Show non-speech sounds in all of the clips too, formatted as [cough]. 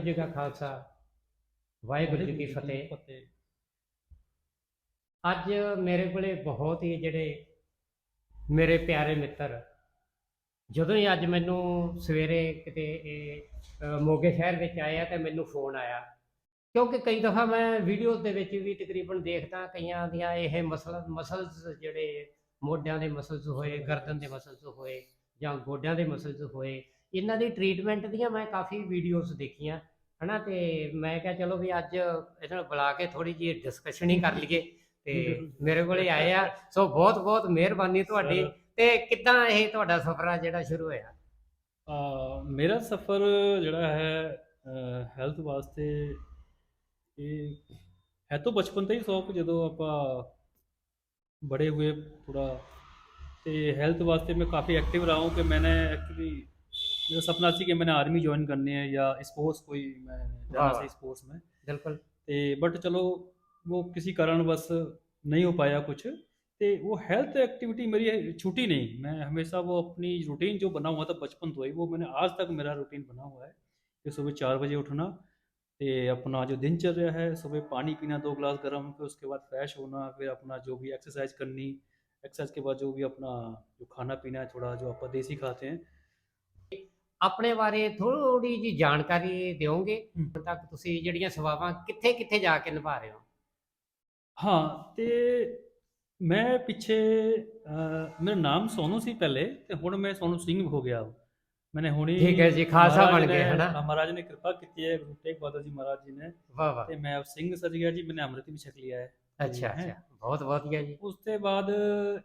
ਜੀ ਕਾ ਖਾਲਸਾ, ਵਾਹਿਗੁਰੂ ਜੀ ਕੀ ਫਤਿਹ। ਅੱਜ ਮੇਰੇ ਕੋਲੇ ਬਹੁਤ ਹੀ ਜਿਹੜੇ ਮੇਰੇ ਪਿਆਰੇ ਮਿੱਤਰ, ਜਦੋਂ ਹੀ ਅੱਜ ਮੈਨੂੰ ਸਵੇਰੇ ਕਿਤੇ ਇਹ ਮੋਗੇ ਸ਼ਹਿਰ ਵਿੱਚ ਆਇਆ ਤੇ ਮੈਨੂੰ ਫੋਨ ਆਇਆ। ਕਿਉਂਕਿ ਕਈ ਦਫਾ ਮੈਂ ਵੀਡੀਓਜ਼ ਦੇ ਵਿੱਚ ਵੀ ਤਕਰੀਬਨ ਦੇਖਦਾ, ਕਈਆਂ ਦੀਆਂ ਇਹ ਮਸਲ ਮਸਲਸ ਜਿਹੜੇ ਮੋਢਿਆਂ ਦੇ ਮਸਲਸ ਹੋਏ, ਗਰਦਨ ਦੇ ਮਸਲਸ ਹੋਏ ਜਾਂ ਗੋਡਿਆਂ ਦੇ ਮਸਲਸ ਹੋਏ, ਇਹਨਾਂ ਦੀ ਟ੍ਰੀਟਮੈਂਟ ਦੀਆਂ ਮੈਂ ਕਾਫੀ ਵੀਡੀਓਜ਼ ਦੇਖੀਆਂ। ਹਨਾ ਤੇ ਮੈਂ ਕਿਹਾ ਚਲੋ ਵੀ ਅੱਜ ਇਹਨਾਂ ਨੂੰ ਬੁਲਾ ਕੇ ਥੋੜੀ ਜੀ ਡਿਸਕਸ਼ਨ ਹੀ ਕਰ ਲਈਏ। ਤੇ ਮੇਰੇ ਕੋਲੇ ਆਏ ਆ। ਸੋ ਬਹੁਤ ਬਹੁਤ ਮਿਹਰਬਾਨੀ ਤੁਹਾਡੀ। ਤੇ ਕਿੱਦਾਂ ਇਹ ਤੁਹਾਡਾ ਸਫ਼ਰ ਆ ਜਿਹੜਾ ਸ਼ੁਰੂ ਹੋਇਆ? ਆ ਮੇਰਾ ਸਫ਼ਰ ਜਿਹੜਾ ਹੈ ਹੈਲਥ ਵਾਸਤੇ ਇਹ ਹੈ ਤੋਂ ਬਚਪਨ ਤੋਂ ਹੀ ਸ਼ੌਕ ਜਦੋਂ ਆਪਾਂ ਬੜੇ ਹੋਏ ਥੋੜਾ ਤੇ ਹੈਲਥ ਵਾਸਤੇ ਮੈਂ ਕਾਫੀ ਐਕਟਿਵ ਰਹਾ ਹਾਂ ਕਿ ਮੈਨੇ ਐਕਚੁਅਲੀ मेरा सपना थी कि मैंने आर्मी ज्वाइन करनी है या स्पोर्ट्स कोई मैं जाना वाह। ਸੀ स्पोर्ट्स में ਬਿਲਕੁਲ ਤੇ ਬਟ ਚਲੋ ਉਹ ਕਿਸੇ ਕਾਰਨ ਬਸ नहीं हो पाया कुछ ਤੇ वो हेल्थ एक्टिविटी मेरी छूटी नहीं मैं हमेशा वो अपनी रूटीन जो बना हुआ था बचपन तो ही वो मैंने आज तक मेरा रूटीन बना हुआ है कि सुबह चार बजे उठना ਤੇ अपना जो दिनचर्या है सुबह पानी पीना दो गिलास गर्म फिर उसके बाद फ्रेश होना फिर अपना जो भी एक्सरसाइज करनी एक्सरसाइज के बाद जो भी अपना जो खाना पीना है थोड़ा जो आप देसी खाते हैं ਆਪਣੇ ਬਾਰੇ ਥੋੜੀ ਜੀ ਜਾਣਕਾਰੀ ਦਿਓਗੇ। ਹੁਣ ਤੱਕ ਤੁਸੀਂ ਜਿਹੜੀਆਂ ਸੇਵਾਵਾਂ ਕਿੱਥੇ ਕਿੱਥੇ ਜਾ ਕੇ ਨਿਭਾ ਰਹੇ ਹੋ? ਹਾਂ ਤੇ ਮੈਂ ਪਿੱਛੇ ਅਹ, ਮੇਰਾ ਨਾਮ ਸੋਨੂ ਸੀ ਪਹਿਲੇ ਤੇ ਹੁਣ ਮੈਂ ਸੋਨੂ ਸਿੰਘ ਹੋ ਗਿਆ। ਮੈਨੇ ਹੁਣੀ ਠੀਕ ਹੈ ਜੀ, ਖਾਲਸਾ ਮਹਾਰਾਜ ਬਣ ਗਏ, ਨੇ- ਹਨਾ? ਹਾਂ, ਮਹਾਰਾਜ ਨੇ ਕਿਰਪਾ ਕੀਤੀ ਹੈ ਗੁਰੂ ਤੇਗ ਬਹਾਦਰ ਜੀ ਮਹਾਰਾਜ ਜੀ ਨੇ। ਵਾਹ ਵਾਹ। ਤੇ ਮੈਂ ਸਿੰਘ ਸਜ ਗਿਆ ਜੀ ਮੈਨੇ ਅੰਮ੍ਰਿਤ ਵੀ ਛਕ ਲਿਆ ਹੈ। ਅੱਛਾ ਹੈ। ਅੱਛਾ ਬਹੁਤ ਵਧੀਆ ਜੀ ਉਸ ਤੋਂ बाद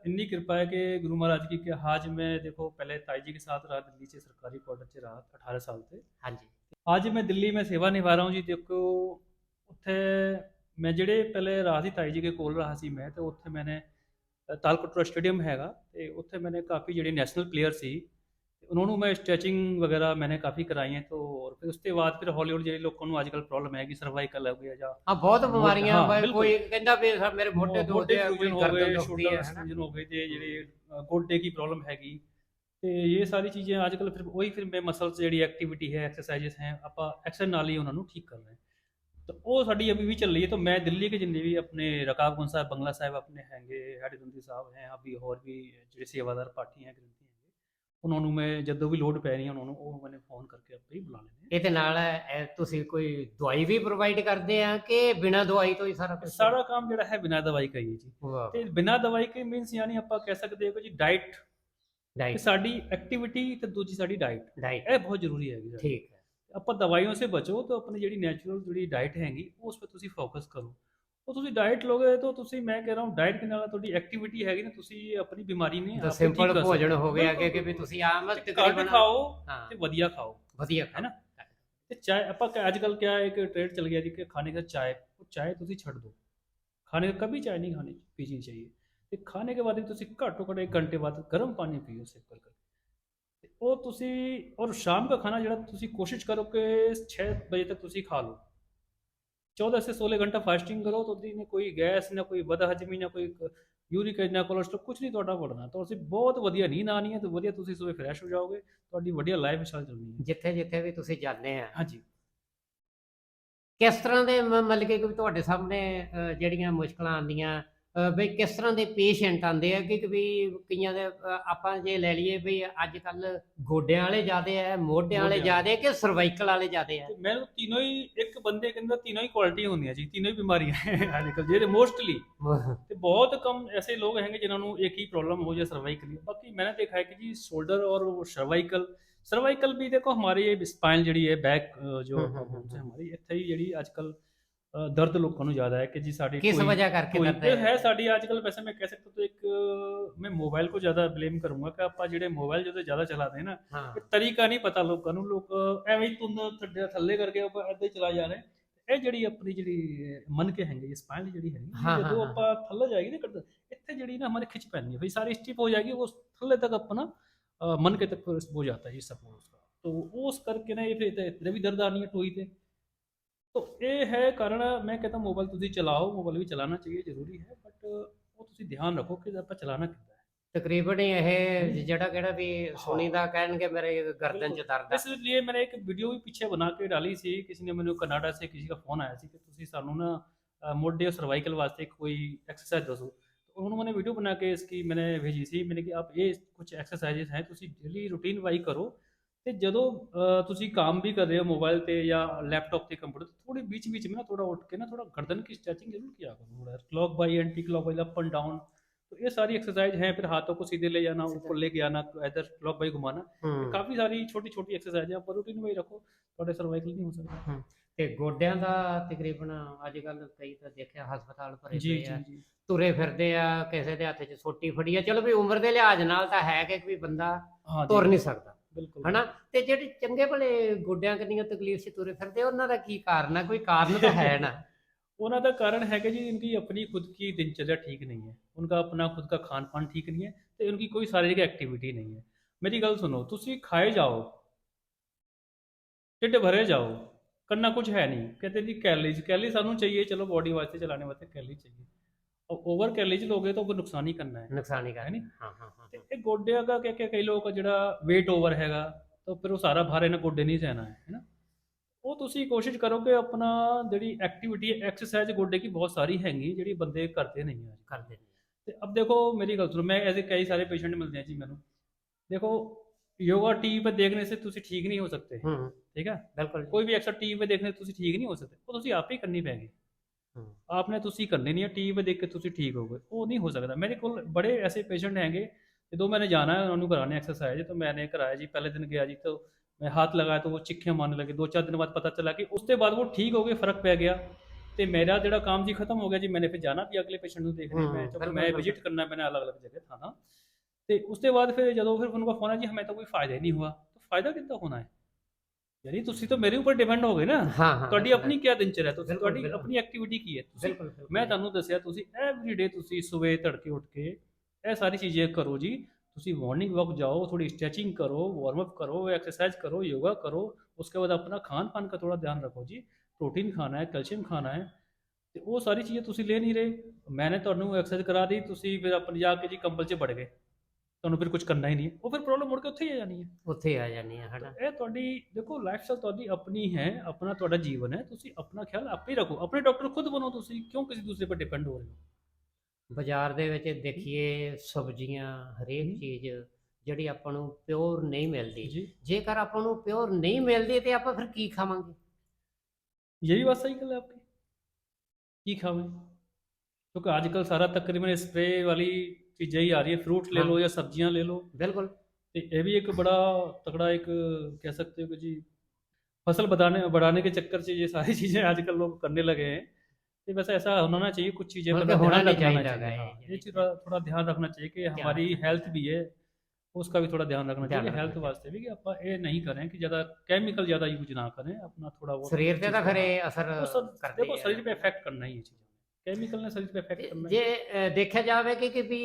इतनी कृपा है कि गुरु महाराज की कि आज मैं देखो पहले ताई जी के साथ रहा दिल्ली से सरकारी क्वार्टर से रहा अठारह साल से ਹਾਂਜੀ ਅੱਜ ਮੈਂ ਦਿੱਲੀ ਮੈਂ ਸੇਵਾ ਨਿਭਾ ਰਹਾ ਹਾਂ ਜੀ ਦੇਖੋ ਉੱਥੇ ਮੈਂ ਜਿਹੜੇ ਪਹਿਲੇ ਰਾਜ ਦੀ ਤਾਈ ਜੀ ਦੇ ਕੋਲ ਰਹਾ ਸੀ ਮੈਂ ਤੇ ਉੱਥੇ ਮੈਨੇ ਅ, ਤਾਲਕੋਟਰਾ ਸਟੇਡੀਅਮ ਹੈਗਾ ਤੇ ਉੱਥੇ ਮੈਨੇ ਕਾਫੀ ਜਿਹੜੇ ਨੈਸ਼ਨਲ ਪਲੇਅਰ ਸੀ ਤੇ ਉਹਨਾਂ ਨੂੰ ਮੈਂ ਸਟ੍ਰੈਚਿੰਗ ਵਗੈਰਾ ਮੈਨੇ ਕਾਫੀ ਕਰਾਈ ਹੈ ਤੋਂ ਔਰ ਫਿਰ ਉਸ ਤੋਂ ਬਾਅਦ ਫਿਰ ਹੌਲੀ ਹੌਲੀ ਜਿਹੜੇ ਲੋਕਾਂ ਨੂੰ ਅੱਜਕੱਲ ਪ੍ਰੋਬਲਮ ਹੈ ਕਿ ਸਰਵਾਈਕਲ ਹੋ ਗਿਆ ਜਾਂ ਹਾਂ ਬਹੁਤ ਬਿਮਾਰੀਆਂ ਹਾਂ, ਬਈ ਬਿਲਕੁਲ। ਕੋਈ ਕਹਿੰਦਾ ਵੀ ਸਰ ਮੇਰੇ ਮੋਢੇ ਦੁਖਦੇ ਆ ਕੋਈ ਫਿਊਜ਼ਨ ਹੋ ਗਰਦਨ ਗਏ ਦੁਖਦੀ ਹੈ ਸ਼ੋਲਡਰ ਹਨਾ? ਫਿਊਜ਼ਨ ਹੋ ਗਏ ਤੇ ਜਿਹੜੇ ਅ, ਗੋਡੇ ਦੀ ਪ੍ਰੋਬਲਮ ਹੈਗੀ ਤੇ ਇਹ ਸਾਰੀ ਚੀਜ਼ਾਂ ਅੱਜਕੱਲ ਫਿਰ ਉਹੀ ਫਿਰ ਮੈਂ ਮਸਲਸ ਜਿਹੜੀ ਐਕਟੀਵਿਟੀ ਹੈ ਐਕਸਰਸਾਈਜ਼ਸ ਹੈ ਆਪਾਂ ਐਕਸਰ ਨਾਲ ਹੀ ਉਹਨਾਂ ਨੂੰ ਠੀਕ ਕਰ ਰਹੇ ਹਾਂ तो वो साड़ी अभी भी चल रही है तो मैं दिल्ली के जितने भी अपने रकाबगंज साहब बंगला साहब अपने हैंगे हैड ग्रंथी साहब हैं अभी और भी ਜਿਹੜੇ ਸੇਵਾਦਾਰ ਪਾਠੀ ਹੈ ਗ੍ਰੰਥੀ ਹੈਗੇ ਉਹਨਾਂ ਨੂੰ ਮੈਂ ਜਦੋਂ ਵੀ ਲੋਡ ਪੈ ਰਹੀ ਹੈ ਉਹਨਾਂ ਨੂੰ ਉਹ ਮੈਨੇ ਫੋਨ ਕਰਕੇ ਆਪੇ ਹੀ ਬੁਲਾ ਲੈਣੇ ਇਹਦੇ ਨਾਲ ਇਹ ਤੁਸੀਂ ਕੋਈ ਦਵਾਈ ਵੀ ਪ੍ਰੋਵਾਈਡ ਕਰਦੇ ਆ ਕਿ ਬਿਨਾਂ ਦਵਾਈ ਤੋਂ ਹੀ ਸਾਰਾ ਕੁਝ ਸਾਰਾ ਕੰਮ ਜਿਹੜਾ ਹੈ ਬਿਨਾਂ ਦਵਾਈ का ਹੀ ਹੈ ਜੀ ਤੇ ਬਿਨਾਂ ਦਵਾਈ ਕੇ ਮੀਨਸ ਯਾਨੀ ਆਪਾਂ ਕਹਿ ਸਕਦੇ ਹਾਂ ਕਿ ਜੀ ਡਾਈਟ ਕਿ ਡਾਈਟ ਸਾਡੀ ਐਕਟੀਵਿਟੀ ਤੇ ਦੂਜੀ ਸਾਡੀ ਡਾਈਟ ਡਾਈਟ ਇਹ ਬਹੁਤ ਜ਼ਰੂਰੀ ਹੈਗੀ ਸਾਡੀ। ਠੀਕ ਹੈ। ਆਪਾਂ ਦਵਾਈਆਂ ਸੇ ਬਚੋ ਤਾਂ ਆਪਣੀ ਜਿਹੜੀ ਨੈਚੁਰਲ ਜਿਹੜੀ ਡਾਈਟ ਹੈਗੀ ਉਸ 'ਤੇ ਤੁਸੀਂ ਫੋਕਸ ਕਰੋ। ਉਹ ਤੁਸੀਂ ਡਾਈਟ ਲੋਗੇ ਤਾਂ ਤੁਸੀਂ ਮੈਂ ਕਹਿ ਰਹਾ ਹਾਂ ਡਾਈਟ ਦੇ ਨਾਲ ਤੁਹਾਡੀ ਐਕਟੀਵਿਟੀ ਹੈਗੀ ਨਾ ਤੁਸੀਂ ਆਪਣੀ ਬਿਮਾਰੀ ਨਹੀਂ ਤਾਂ ਆਪੇ ਠੀਕ ਸਿੰਪਲ ਕਰ ਭੋਜਨ ਸਕਦੇ ਹੋ ਗਿਆ ਬਿਲਕੁਲ, ਕਿ ਵੀ ਤੁਸੀਂ ਆਮ ਤੇ ਘੱਟ ਤਕਰੀਬਨ ਖਾਓ ਹਾਂ ਤੇ ਵਧੀਆ ਖਾਓ ਵਧੀਆ ਹੈ ਨਾ ਤੇ ਚਾਹ ਆਪਾਂ ਅੱਜ ਕੱਲ ਕਿਆ ਹੈ ਕਿ ट्रेंड चल गया जी कि खाने का चाय वो चाय ਤੁਸੀਂ ਛੱਡ ਦਿਓ ਖਾਣੇ का कभी चाय नहीं खानी पीनी चाहिए ਤੇ ਖਾਣੇ ਕੇ ਬਾਅਦ ਵੀ ਤੁਸੀਂ ਘੱਟੋ ਘੱਟ 1 ਘੰਟੇ ਬਾਅਦ ਗਰਮ ਪਾਣੀ ਪੀਓ ਸਿਪ ਕਰਕੇ ਤੇ ਉਹ ਤੁਸੀਂ ਔਰ ਸ਼ਾਮ ਦਾ ਖਾਣਾ ਜਿਹੜਾ ਤੁਸੀਂ ਕੋਸ਼ਿਸ਼ ਕਰੋ ਕਿ 6 ਵਜੇ ਤੱਕ ਤੁਸੀਂ ਖਾ ਲਓ 14 से 16 घंटा फास्टिंग करो तो दिन ਕੋਈ ਗੈਸ ਨਾ ਕੋਈ ਬਦਹਜ਼ਮੀ ਨਾ ਕੋਈ ਯੂਰਿਕ ਐਸਿਡ ਨਾ ਕੋਲੇਸਟ੍ਰੋਲ ਕੁਝ ਨਹੀਂ ਤੁਹਾਡਾ ਵਧਣਾ ਤਾਂ ਤੁਸੀਂ ਬਹੁਤ ਵਧੀਆ ਨੀਂਦ ਆਣੀ ਹੈ ਤੇ ਵਧੀਆ ਤੁਸੀਂ ਸਵੇਰੇ ਫਰੈਸ਼ ਹੋ ਜਾਓਗੇ ਤੁਹਾਡੀ ਵਧੀਆ ਲਾਈਫ ਸਟਾਈਲ ਚੱਲਣੀ ਹੈ ਜਿੱਥੇ ਜਿੱਥੇ ਵੀ ਤੁਸੀਂ ਜਾਂਦੇ ਆ ਹਾਂਜੀ ਕਿਸ ਤਰ੍ਹਾਂ ਦੇ ਮ- ਮਤਲਬ ਕਿ ਕੋਈ ਤੁਹਾਡੇ ਸਾਹਮਣੇ ਅ, ਜਿਹੜੀਆਂ ਮੁਸ਼ਕਲਾਂ ਆਉਂਦੀਆਂ ਅ, ਵੀ ਕਿਸ ਤਰ੍ਹਾਂ ਦੇ ਪੇਸ਼ੈਂਟ ਆਉਂਦੇ ਆ ਕਿ ਵੀ ਕਈਆਂ ਦੇ ਅ, ਆਪਾਂ ਜੇ ਲੈ ਲਈਏ ਵੀ ਅੱਜ ਕੱਲ ਗੋਡਿਆਂ ਵਾਲੇ ਜ਼ਿਆਦੇ ਆ ਮੋਢਿਆਂ ਵਾਲੇ ਮੋਢਿਆਂ ਜ਼ਿਆਦੇ ਆ ਕਿ ਸਰਵਾਈਕਲ ਵਾਲੇ ਜ਼ਿਆਦੇ ਆ ਤੇ ਮੈਨੂੰ तीनों ही ਇੱਕ ਬੰਦੇ के अंदर तीनों ही क्वालिटी होनी है जी तीनों ही बीमारियां हैं आजकल ਜਿਹੜੇ ਮੋਸਟਲੀ ਤੇ ਬਹੁਤ ਕਮ ऐसे लोग हैं जिन्हों ਨੂੰ एक ही प्रॉब्लम हो जाए सर्वाइकल बाकी मैंने देखा है कि जी शोल्डर और सर्वाइकल सर्वाइकल भी देखो हमारी ये स्पाइन ਜਿਹੜੀ ਹੈ बैक जो ਹਮ, ਹਮ, bones है ਹਮ। हमारी ਇੱਥੇ ਹੀ ਜਿਹੜੀ ਅੱਜਕੱਲ ਦਰਦ ਲੋਕਾਂ ਨੂੰ ਜ਼ਿਆਦਾ ਹੈ ਕਿ ਜੀ ਸਾਡੀ ਕਿਸ ਕੋਈ- ਵਜ੍ਹਾ ਕਰਕੇ कोई ਦਰਦ तो ਹੈ है साड़ी आजकल वैसे मैं कह सकता हूँ तो एक मैं मोबाइल को ज़्यादा ब्लेम करूंगा कि ਆਪਾਂ ਜਿਹੜੇ ਮੋਬਾਈਲ ਜਦੋਂ ਜ਼ਿਆਦਾ ਚਲਾਦੇ हैं ना ਹਾਂ ਇਹ ਤਰੀਕਾ ਨਹੀਂ ਪਤਾ ਲੋਕਾਂ ਨੂੰ ਲੋਕ ਐਵੇਂ ਹੀ ਤੁੰਦ ਥੱਲੇ ਥੱਲੇ ਕਰਕੇ ਆਪਾਂ ਏਦਾਂ ਹੀ ਚਲਾ ਜਾ ਰਹੇ ਇਹ ਜਿਹੜੀ ਆਪਣੀ ਜਿਹੜੀ ਮਨ ਕੇ ਹੈਂਗੇ ਇਹ ਸਪਾਈਨ ਜਿਹੜੀ ਹੈਗੀ ਹਾਂ, ਜਦੋਂ ਹਾਂ, ਆਪਾਂ ਥੱਲੇ ਜਾਏਗੀ ਨਾ ਕਰਦਾ ਇੱਥੇ ਜਿਹੜੀ ਨਾ ਹਮਾਰੇ ਖਿੱਚ ਪੈਣੀ है भाई सारी स्टिप हो जाएगी वो थल्ले तक अपना अ, मन के तक हो जाता है ये सब उसका तो वो उस करके ना ये फिर इतने- इतने भी दर्द आनी है टोई ते तो ਇਹ ਹੈ ਕਾਰਨ ਮੈਂ ਕਹਿੰਦਾ ਮੋਬਾਈਲ ਤੁਸੀਂ ਚਲਾਓ ਮੋਬਾਈਲ ਵੀ ਚਲਾਉਣਾ ਚਾਹੀਏ ਜ਼ਰੂਰੀ ਹੈ ਬਟ ਉਹ ਤੁਸੀਂ ਧਿਆਨ ਰੱਖੋ ਕਿ ਆਪਾਂ ਚਲਾਣਾ ਕਿੱਦਾਂ ਹੈ ਤਕਰੀਬਨ ਹੀ ਇਹ ਜਿਹੜਾ ਕਿਹੜਾ ਵੀ ਸੁਣੀਦਾ ਕਹਿਣਗੇ ਮੇਰੇ ਗਰਦਨ 'ਚ ਦਰਦ ਆ इसलिए मैंने एक वीडियो भी पीछे बना के डाली सी किसी ने मैंने कनाडा से किसी का फोन आया सी कि ਤੁਸੀਂ ਸਾਨੂੰ ਨਾ ਅ, ਮੋਢੇ और सर्वाइकल वास्ते कोई एक्सरसाइज दसो तो उन्होंने मैंने वीडियो बना के इसकी मैंने भेजी ਸੀ मैंने कि आप ये कुछ एक्सरसाइजेस हैं ਤੁਸੀਂ ਡੇਲੀ ਰੂਟੀਨ ਵਾਈ ਕਰੋ ਤੇ ਜਦੋਂ ਅ, ਤੁਸੀਂ ਕੰਮ ਵੀ ਕਰ ਰਹੇ ਹੋ ਮੋਬਾਈਲ ਤੇ ਜਾਂ ਲੈਪਟਾਪ ਤੇ ਕੰਪਿਊਟਰ ਤੇ ਥੋੜੀ बीच बीच में ना थोड़ा उठ के ना थोड़ा गर्दन की स्ट्रेचिंग जरूर किया करो थोड़ा clock by anti clock by up and down तो ये सारी एक्सरसाइज हैं फिर हाथों को सीधे ले जाना ऊपर लेके आना इधर क्लॉक बाई घुमाना ਹੂੰ। ਕਾਫੀ ਸਾਰੀ ਛੋਟੀ ਛੋਟੀ ਐਕਸਰਸਾਈਜ਼ ਹੈ ਆਪਾਂ ਰੂਟੀਨ ਵਿੱਚ ਰੱਖੋ ਤੁਹਾਡੇ ਸਰਵਾਈਕਲ ਨਹੀਂ ਹੋ ਸਕਦਾ ਤੇ ਗੋਡਿਆਂ ਦਾ ਤਕਰੀਬਨ ਅੱਜ ਕੱਲ ਕਈ ਤਾਂ ਦੇਖਿਆ ਹਸਪਤਾਲ ਭਰੇ ਜੀ ਪਏ ਜੀ ਆ ਜੀ ਤੁਰੇ ਫਿਰਦੇ ਆ ਕਿਸੇ ਦੇ ਹੱਥ 'ਚ ਸੋਟੀ ਫੜੀ ਆ ਚਲੋ ਵੀ ਉਮਰ ਦੇ ਲਿਹਾਜ਼ ਨਾਲ ਤਾਂ ਹੈ ਕਿ ਵੀ ਬੰਦਾ ਹਾਂ ਤੁਰ ਨਹੀਂ ਸਕਦਾ ਬਿਲਕੁਲ ਤੇ ਜਿਹੜੇ ਚੰਗੇ ਭਲੇ ਗੋਡਿਆਂ ਕੰਨੀਆਂ ਤਕਲੀਫ ਸੀ ਤੁਰੇ ਫਿਰਦੇ ਉਹਨਾਂ ਦਾ ਕੀ ਕਾਰਨ ਆ? ਕੋਈ ਕਾਰਨ ਤਾਂ ਹੈ ਨਾ। [laughs] ਉਹਨਾਂ ਦਾ कारण है कि जी इनकी अपनी खुद की दिनचर्या ठीक नहीं है उनका अपना खुद का खान पान ठीक नहीं है तो उनकी कोई शारीरिक एक्टिविटी नहीं है मेरी गल सुनो ਤੁਸੀਂ ਖਾਏ ਜਾਓ ਢਿੱਡ ਭਰੇ ਜਾਓ ਕਰਨਾ ਕੁਝ ਹੈ ਨਹੀਂ। ਕਹਿੰਦੇ ਜੀ ਕੈਲਰੀਜ਼ ਕੈਲਰੀ ਸਾਨੂੰ ਚਾਹੀਏ ਚਲੋ ਬਾਡੀ ਵਾਸਤੇ ਚਲਾਣੇ ਵਾਸਤੇ ਕੈਲਰੀ ਚਾਹੀਏ। ओवर कैलेज लोगे तो आपको नुकसान ही करना है नुकसान ही करना है हाँ हाँ हाँ ਤੇ ਇਹ ਗੋਡੇ ਅਗਾ ਕਿ ਕਿ ਕਈ ਲੋਕ ਜਿਹੜਾ weight over ਹੈਗਾ ਤਾਂ ਫਿਰ ਉਹ ਸਾਰਾ ਭਾਰ ਇਹਨਾਂ ਗੋਡੇ ਨਹੀਂ ਸਹਿਣਾ ਹੈ ਹੈਨਾ? ਉਹ ਤੁਸੀਂ ਕੋਸ਼ਿਸ਼ ਕਰੋ ਕਿ ਆਪਣਾ ਜਿਹੜੀ ਐਕਟੀਵਿਟੀ ਹੈ ਐਕਸਰਸਾਈਜ਼ ਗੋਡੇ ਕੀ ਬਹੁਤ ਸਾਰੀ ਹੈਗੀ ਜਿਹੜੀ ਬੰਦੇ ਕਰਦੇ ਨਹੀਂ ਆ ਕਰਦੇ ਨਹੀਂ। ਤੇ ਅਬ ਦੇਖੋ ਮੇਰੀ ਗੱਲ ਸੁਣੋ ਮੈਂ ਐਸੇ ਕਈ ਸਾਰੇ ਪੇਸ਼ੈਂਟ ਮਿਲਦੇ ਆ ਜੀ ਮੈਨੂੰ। ਦੇਖो योगा टीवी पर देखने से तुम ठीक नहीं हो सकते ਠੀਕ ਹੈ ਬਿਲਕੁਲ ਕੋਈ ਵੀ भी एक्सरसाइज टीवी पे देखने से तुम ठीक नहीं हो सकते वो तुम आप ही आपने ਤੁਸੀਂ ਕਰਨੀ ਨਹੀਂ ਹੈ ਟੀਵੀ ਦੇਖ ਕੇ ਤੁਸੀਂ ਠੀਕ ਹੋਗੇ ਉਹ ਨਹੀਂ ਹੋ ਸਕਦਾ। ਮੇਰੇ ਕੋਲ ਬੜੇ ਐਸੇ ਪੇਸ਼ੈਂਟ ਹੈਗੇ ਜਦੋਂ ਮੈंने ਜਾना है उन्होंने कराने एक्सरसाइज तो मैंने कराया जी पहले दिन गया जी तो मैं हाथ लगाया तो वो चिक्खे मारने लगे दो चार दिन बाद पता चला कि उसके बाद वो ठीक हो गए फर्क पै गया ਤੇ ਮੇਰਾ ਜਿਹੜਾ ਕੰਮ ਜੀ ਖਤਮ ਹੋ ਗਿਆ ਜੀ ਮੈਨੇ ਫਿਰ ਜਾਣਾ ਵੀ ਅਗਲੇ ਪੇਸ਼ੈਂਟ ਨੂੰ ਦੇਖਣੇ। ਮੈਂ ਚਲੋ ਮੈਂ ਵਿਜ਼ਿਟ ਕਰਨਾ ਮੈਨੇ ਅਲੱਗ-ਅਲੱਗ ਜਗ੍ਹਾ ਥਾਣਾ ਤੇ ਉਸ ਤੋਂ ਬਾਅਦ ਫਿਰ ਜਦੋਂ ਫਿਰ ਉਹਨਾਂ ਦਾ ਫੋਨ ਆ ਜੀ ਹਮੇ ਤਾਂ ਕੋਈ ਫਾਇਦਾ ਹੀ ਨਹੀਂ ਹੋਇਆ ਫਾਇਦਾ ਕਿੱਦਾਂ ਹੋਣਾ ਹੈ? ਯਾਨੀ ਤੁਸੀਂ ਤਾਂ ਮੇਰੇ ਉੱਪਰ ਡਿਪੈਂਡ ਹੋ ਗਏ ਨਾ ਹਾਂ ਹਾਂ ਤੁਹਾਡੀ ਆਪਣੀ ਕੀ ਦਿਨਚਰਿਆ ਤੁਸੀਂ ਬਿਲਕੁਲ, ਤੁਹਾਡੀ ਬਿਲਕੁਲ। ਆਪਣੀ ਐਕਟੀਵਿਟੀ ਕੀ ਹੈ ਤੁਸੀਂ ਬਿਲਕੁਲ ਬਿਲਕੁਲ। ਮੈਂ ਤੁਹਾਨੂੰ ਦੱਸਿਆ ਤੁਸੀਂ ਐਵਰੀ ਡੇ ਤੁਸੀਂ ਸਵੇਰ ਤੜਕੇ ਉੱਠ ਕੇ ਇਹ ਸਾਰੀ ਚੀਜ਼ਾਂ ਕਰੋ ਜੀ ਤੁਸੀਂ ਮਾਰਨਿੰਗ ਵਾਕ ਜਾਓ ਥੋੜੀ स्ट्रेचिंग करो वार्म अप करो एक्सरसाइज करो योगा करो उसके बाद अपना खान पान का थोड़ा ध्यान रखो जी प्रोटीन खाना है कैल्शियम खाना है ਤੇ ਉਹ ਸਾਰੀ ਚੀਜ਼ਾਂ ਤੁਸੀਂ ਲੈ ਨਹੀਂ ਰਹੇ ਮੈਨੇ ਤੁਹਾਨੂੰ ਐਕਸਰਸਾਈਜ਼ ਕਰਾ ਦੀ ਤੁਸੀਂ ਫਿਰ ਆਪਣ ਜਾ ਕੇ ਜੀ ਕੰਬਲ 'ਚ ਵੜ ਗਏ ਤੁਹਾਨੂੰ ਫਿਰ ਕੁਝ ਕਰਨਾ ਹੀ ਨਹੀਂ ਹੈ ਉਹ ਫਿਰ ਪ੍ਰੋਬਲਮ ਮੁੜ ਕੇ ਉੱਥੇ ਹੀ ਆ ਜਾਣੀ ਹੈ ਉੱਥੇ ਆ ਜਾਣੀ ਹੈ ਹਨਾ ਇਹ ਤੁਹਾਡੀ ਦੇਖੋ ਲਾਈਫ ਸਟਾਈਲ ਤੁਹਾਡੀ ਆਪਣੀ ਹੈ ਆਪਣਾ ਤੁਹਾਡਾ ਜੀਵਨ ਹੈ ਤੁਸੀਂ ਆਪਣਾ ਖਿਆਲ ਆਪੇ ਹੀ ਰੱਖੋ ਆਪਣੇ ਡਾਕਟਰ ਖੁਦ ਬਣੋ ਤੁਸੀਂ ਕਿਉਂ ਕਿਸੇ ਦੂਸਰੇ ਪਰ ਡਿਪੈਂਡ ਹੋ ਰਹੇ ਹੋ ਬਾਜ਼ਾਰ ਦੇ ਵਿੱਚ ਦੇਖੀਏ ਸਬਜ਼ੀਆਂ ਹਰੇਕ ਹੂੰ। ਚੀਜ਼ ਜਿਹੜੀ ਆਪਾਂ ਨੂੰ ਪਿਓਰ ਨਹੀਂ ਮਿਲਦੀ ਜੀ ਜੇਕਰ ਆਪਾਂ ਨੂੰ ਪਿਓਰ ਨਹੀਂ ਮਿਲਦੀ ਤੇ ਆਪਾਂ ਫਿਰ ਕੀ ਖਾਵਾਂਗੇ यही बात सही गल है आपकी की खावे क्योंकि आजकल सारा तकरीबन स्प्रे वाली चीज़ें ही आ रही है। फ्रूट ले लो या सब्ज़ियाँ ले लो। बिल्कुल। ਤੇ ਇਹ ਵੀ ਇੱਕ ਬੜਾ ਤਕੜਾ ਇੱਕ कह सकते हो कि जी फ़सल बढ़ाने बढ़ाने के चक्कर से ये सारी [laughs] चीज़ें आजकल लोग करने लगे हैं। तो वैसे ऐसा होना ना चाहिए कुछ चीज़ें होना नहीं चाहिए, चाहिए, चाहिए हाँ। ये ये चीज़ थोड़ा ध्यान रखना चाहिए कि हमारी हेल्थ भी है उसका भी थोड़ा ध्यान रखना चाहिए हेल्थ वास्ते भी कि आप ये नहीं करें कि ज़्यादा केमिकल ज़्यादा यूज़ ना करें अपना थोड़ा हाँ। वो ਸਰੀਰ ਤੇ ਤਾਂ ਖਰੇ पे इफ़ेक्ट करना ही है ये ਕੈਮੀਕਲ ਨੇ ਸਰੀਰ ਤੇ ਇਫੈਕਟ ਕਰਨਾ ਜੇ ਦੇਖਿਆ ਜਾਵੇ ਕਿ ਕਿ ਵੀ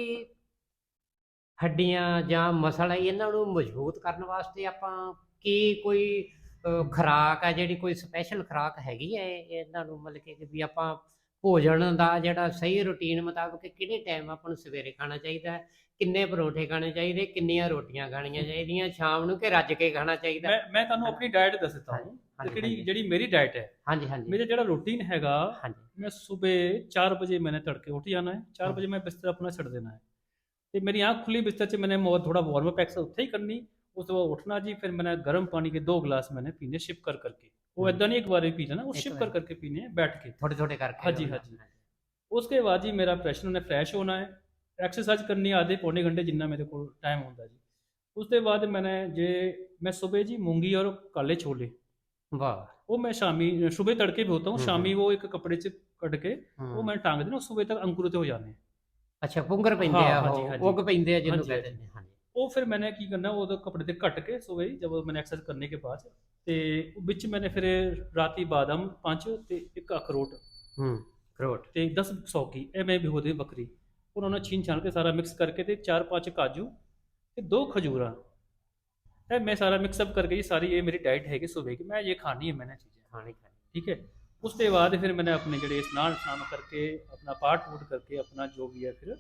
ਹੱਡੀਆਂ ਜਾਂ ਮਸਲ ਇਹਨਾਂ ਨੂੰ ਮਜ਼ਬੂਤ ਕਰਨ ਵਾਸਤੇ ਆਪਾਂ ਕੀ ਕੋਈ ਅ, ਖੁਰਾਕ ਆ ਜਿਹੜੀ ਕੋਈ ਸਪੈਸ਼ਲ ਖੁਰਾਕ ਹੈਗੀ ਹੈ ਇਹਨਾਂ ਨੂੰ ਮਤਲਬ ਕਿ ਕਿ ਵੀ ਆਪਾਂ ਭੋਜਨ ਦਾ ਜਿਹੜਾ ਸਹੀ ਰੁਟੀਨ ਮੁਤਾਬਕ ਕਿਹੜੇ ਟਾਈਮ ਆਪਾਂ ਨੂੰ ਸਵੇਰੇ ਖਾਣਾ ਚਾਹੀਦਾ ਹੈ ਕਿੰਨੇ ਪਰੌਂਠੇ ਖਾਣੇ ਚਾਹੀਦੇ ਕਿੰਨੀਆਂ ਰੋਟੀਆਂ ਖਾਣੀਆਂ ਚਾਹੀਦੀਆਂ ਸ਼ਾਮ ਨੂੰ ਕਿ ਰੱਜ ਕੇ ਖਾਣਾ ਚਾਹੀਦਾ मैं मैं ਤੁਹਾਨੂੰ ਆਪਣੀ ਡਾਈਟ ਦੱਸ ਦਿੱਤਾ ਹੂੰ ਹਾਂਜੀ, ਜਿਹੜੀ ਹਾਂਜੀ। ਜਿਹੜੀ ਮੇਰੀ ਡਾਈਟ ਹੈ ਹਾਂਜੀ ਹਾਂਜੀ ਮੇਰਾ ਜਿਹੜਾ ਰੂਟੀਨ ਹੈਗਾ ਹਾਂਜੀ मैं सुबह चार बजे मैंने तड़के उठ जाना है चार हाँ। बजे मैं बिस्तर अपना छड़ देना है तो मेरी आँख खुली बिस्तर से मैंने मो- थोड़ा वार्म अप एक्सरसाइज उत्थे ही करनी उसके बाद उठना जी फिर मैंने गर्म पानी के दो गिलास मैंने पीने शिप कर करके वो हम्म। इदा नहीं एक बार ही पी लेना वो एक शिप बार। कर करके पीने हैं बैठ के ਥੋੜੇ ਥੋੜੇ ਕਰਕੇ हाँ जी, हाँ जी। उसके बाद जी मेरा प्रेशर उन्हें फ्रैश होना है एक्सरसाइज करनी है आधे पौने घंटे जिन्ना मेरे को टाइम होता जी उसके बाद मैंने जे मैं सुबह जी मूंगी और काले छोले ਵਾਹ वो मैं शामी सुबह तड़के भी होता हूँ हम्म, शामी वो एक कपड़े से कट के ਹੂੰ। वो मैंने टांग देना सुबह तक अंकुरित हो जाने ਅੱਛਾ ਪੁੰਗਰ ਪੈਂਦੇ ਹਾਂ, ਆ ਹਾਂਜੀ, ਹਾਂਜੀ। ਉਹ ਉੱਗ ਪੈਂਦੇ ਆ ਜਿਹਨੂੰ ਹਾਂਜੀ, ਕਹਿੰਦੇ ਨੇ ਹਾਂਜੀ ਉਹ ਫਿਰ ਮੈਨੇ ਕੀ ਕਰਨਾ ਉਹਦੇ ਕੱਪੜੇ ਤੇ ਕੱਟ ਕੇ ਸਵੇਰੇ ਜਦ ਮੈਨੇ ਐਕਸਰਸਾਈਜ਼ ਕਰਨੇ ਕੇ ਬਾਅਦ ਤੇ ਵਿੱਚ ਮੈਨੇ ਫਿਰ ਰਾਤੀ ਬਾਦਾਮ ਪੰਜ ਤੇ ਇੱਕ ਅਖਰੋਟ ਹੂੰ ਕਰੋਟ ਤੇ 10 ਸੌਕੀ ਇਹ ਮੈਂ ਭਿਗੋ ਦੇ ਬੱਕਰੀ ਉਹਨਾਂ ਨੂੰ ਛੀਨ ਛਾਨ ਕੇ ਸਾਰਾ ਮਿਕਸ ਕਰਕੇ ਤੇ ਚਾਰ ਪੰਜ ਕਾਜੂ ਤੇ ਦੋ ਖਜੂਰਾਂ। ਇਹ ਮੈਂ ਸਾਰਾ ਮਿਕਸ ਅਪ ਕਰਕੇ ਜੀ ਸਾਰੀ ਇਹ ਮੇਰੀ ਡਾਈਟ ਹੈਗੀ ਸਵੇਰ ਕੀ ਮੈਂ ਇਹ ਖਾਣੀ ਹੈ ਮੈਂ ਮੈਨੇ ਚੀਜ਼ਾਂ। ਖਾਣੀ ਖਾਣੀ। ਠੀਕ ਹੈ? ਉਸ ਤੋਂ ਬਾਅਦ ਫਿਰ ਮੈਂ ਆਪਣੇ ਜਿਹੜੇ ਇਸ਼ਨਾਨ ਸ਼ਾਮ ਕਰਕੇ ਆਪਣਾ ਪਾਠ ਪੂਠ ਕਰਕੇ ਆਪਣਾ ਜੋ ਵੀ ਹੈ ਫਿਰ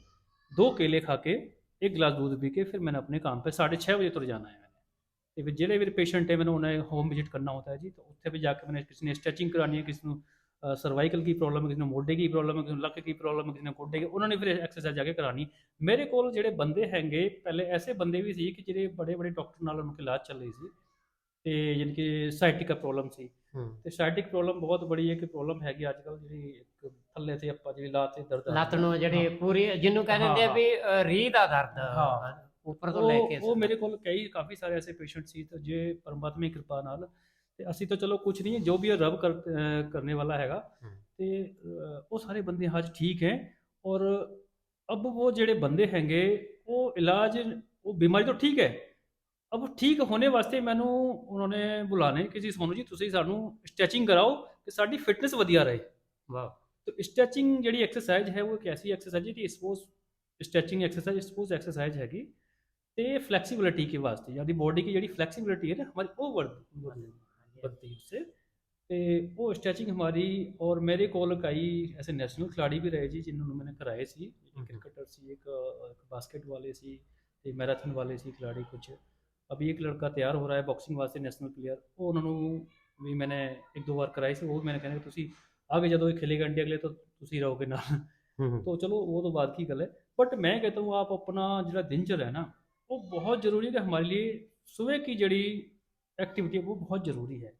ਦੋ ਕੇਲੇ ਖਾ ਕੇ ਇੱਕ ਗਲਾਸ ਦੁੱਧ ਪੀ ਕੇ ਫਿਰ ਮੈਨੇ ਆਪਣੇ ਕੰਮ पे 6:30 ਵਜੇ ਤੁਰ ਜਾਣਾ ਹੈ ਤੇ ਫਿਰ ਜਿਹੜੇ ਵੀ ਪੇਸ਼ੈਂਟ ਹੈ ਮੈਨੂੰ ਉਹਨਾਂ ਹੋਮ ਵਿਜ਼ਿਟ ਕਰਨਾ ਹੁੰਦਾ ਹੈ ਜੀ ਤਾਂ ਉੱਥੇ ਵੀ ਜਾ ਕੇ ਮੈਂ ਕਿਸੇ ਨੇ ਸਟ੍ਰੈਚਿੰਗ ਕਰਾਣੀ ਹੈ ਕਿਸ ਨੂੰ ਸਰਵਾਈਕਲ ਦੀ ਪ੍ਰੋਬਲਮ ਹੈ ਕਿਸੇ ਨੂੰ ਮੋਢੇ ਦੀ ਪ੍ਰੋਬਲਮ ਹੈ ਕਿਸੇ ਨੂੰ ਲੱਕ ਦੀ ਪ੍ਰੋਬਲਮ ਹੈ ਕਿਸੇ ਨੂੰ ਗੋਡੇ ਦੀ ਉਹਨਾਂ ਨੇ ਫਿਰ ਐਕਸਰਸਾਈਜ਼ ਜਾ ਕੇ ਕਰਾਣੀ ਮੇਰੇ ਕੋਲ ਜਿਹੜੇ ਬੰਦੇ ਹੈਗੇ ਪਹਿਲੇ ਐਸੇ ਬੰਦੇ ਵੀ ਸੀ ਕਿ ਜਿਹੜੇ ਬੜੇ ਬੜੇ ਡਾਕਟਰ ਨਾਲ ਉਹਨਾਂ ਕੋਲ ਇਲਾਜ ਚੱਲ ਰਹੀ ਸੀ ਤੇ ਯਾਨੀ ਕਿ ਸਾਈਟਿਕ ਪ੍ਰੋਬਲਮ ਸੀ। ਤੇ ਸਾਈਟਿਕ ਪ੍ਰੋਬਲਮ ਬਹੁਤ ਬੜੀ ਹੈ ਕਿ ਪ੍ਰੋਬਲਮ ਹੈਗੀ ਅੱਜ ਕੱਲ ਜਿਹੜੀ ਇੱਕ ਥੱਲੇ ਤੇ ਆਪਾਂ ਜਿਹੜੀ ਲਾਤ ਤੇ ਦਰਦ ਲੱਤ ਨੂੰ ਜਿਹੜੀ। ਪੂਰੀ ਜਿਹਨੂੰ ਕਹਿੰਦੇ ਹੁੰਦੇ ਆ ਵੀ ਰੀਹ ਦਾ ਦਰਦ ਹਾਂ। ਉੱਪਰ ਤੋਂ ਲੈ ਕੇ ਉਹ ਮੇਰੇ ਕੋਲ ਕਈ ਕਾਫੀ ਸਾਰੇ ਐਸੇ ਪੇਸ਼ੈਂਟ ਸੀ ਤੇ ਜੇ ਪਰਮਾਤਮਾ ਦੀ ਕਿਰਪਾ ਨਾਲ ਤੇ ਅਸੀਂ ਤਾਂ ਚਲੋ ਕੁਝ ਨਹੀਂ है जो भी रब कर, ਵਾਲਾ ਹੈਗਾ। हैगा ਤੇ ਉਹ ਸਾਰੇ ਬੰਦੇ ਅੱਜ ਠੀਕ ਹੈ ਔਰ ਅਬ ਉਹ ਜਿਹੜੇ ਬੰਦੇ ਹੈਗੇ ਉਹ ਇਲਾਜ ਉਹ ਬਿਮਾਰੀ ਤੋਂ ਠੀਕ ਹੈ। ਅਬ ਠੀਕ ਹੋਣੇ ਵਾਸਤੇ ਮੈਨੂੰ ਉਹਨਾਂ ਨੇ ਬੁਲਾਣੇ ਕਿ ਜੀ ਸੋਨੂ ਜੀ ਤੁਸੀਂ ਸਾਨੂੰ ਸਟ੍ਰੈਚਿੰਗ ਕਰਾਓ ਕਿ ਸਾਡੀ ਫਿਟਨੈਸ ਵਧੀਆ ਰਹੇ। ਵਾਹ। ਤੋ ਸਟ੍ਰੈਚਿੰਗ ਜਿਹੜੀ ਐਕਸਰਸਾਈਜ ਹੈ ਉਹ ਇੱਕ ਐਸੀ ਐਕਸਰਸਾਈਜ ਹੈ ਕਿ suppose stretching exercise suppose exercise ਹੈਗੀ। ਤੇ ਫਲੈਕਸੀਬਿਲਟੀ के वास्ते यानी बॉडी की ਜਿਹੜੀ फ्लेक्सिबिलिटी है ना हमारी वो बढ़ बदतीब से। ਤੇ ਉਹ ਸਟ੍ਰੈਚਿੰग ਹਮਾਰੀ ਔਰ ਮੇਰੇ ਕੋਲ ਕਈ ਐਸੇ ਨੈਸ਼ਨਲ ਖਿਲਾੜੀ ਵੀ ਰਹੇ ਜੀ ਜਿਨ੍ਹਾਂ ਨੂੰ ਮੈਨੇ ਕਰਾਏ ਸੀ ਇੱਕ ਕ੍ਰਿਕਟਰ ਸੀ ਇੱਕ ਬਾਸਕਟ ਵਾਲੇ ਸੀ ਤੇ ਮੈਰਾਥਨ ਵਾਲੇ ਸੀ ਖਿਲਾੜੀ ਕੁਝ ਅਭੀ ਇੱਕ ਲੜਕਾ ਤਿਆਰ ਹੋ ਰਿਹਾ ਹੈ ਬਾਕਸਿੰਗ ਵਾਸਤੇ ਨੈਸ਼ਨਲ ਪਲੇਅਰ ਉਹ ਉਹਨਾਂ ਨੂੰ ਵੀ ਮੈਨੇ ਇੱਕ ਦੋ ਵਾਰ ਕਰਾਈ ਸੀ ਉਹ ਮੈਨੇ ਕਹਿੰਦੇ ਤੁਸੀਂ ਆ ਆਗੇ ਜਦੋਂ ਇਹ ਖੇਲੇਗਾ ਇੰਡੀਆ ਅਗਲੇ ਤਾਂ ਤੁਸੀਂ ਰਹੋਗੇ ਨਾਲ तो चलो वो तो बात की गल है। बट मैं कहता हूँ आप अपना जो दिनचर्या है ना वो बहुत जरूरी है कि हमारे लिए सुबह की जड़ी एक्टिविटी है वो बहुत ज़रूरी है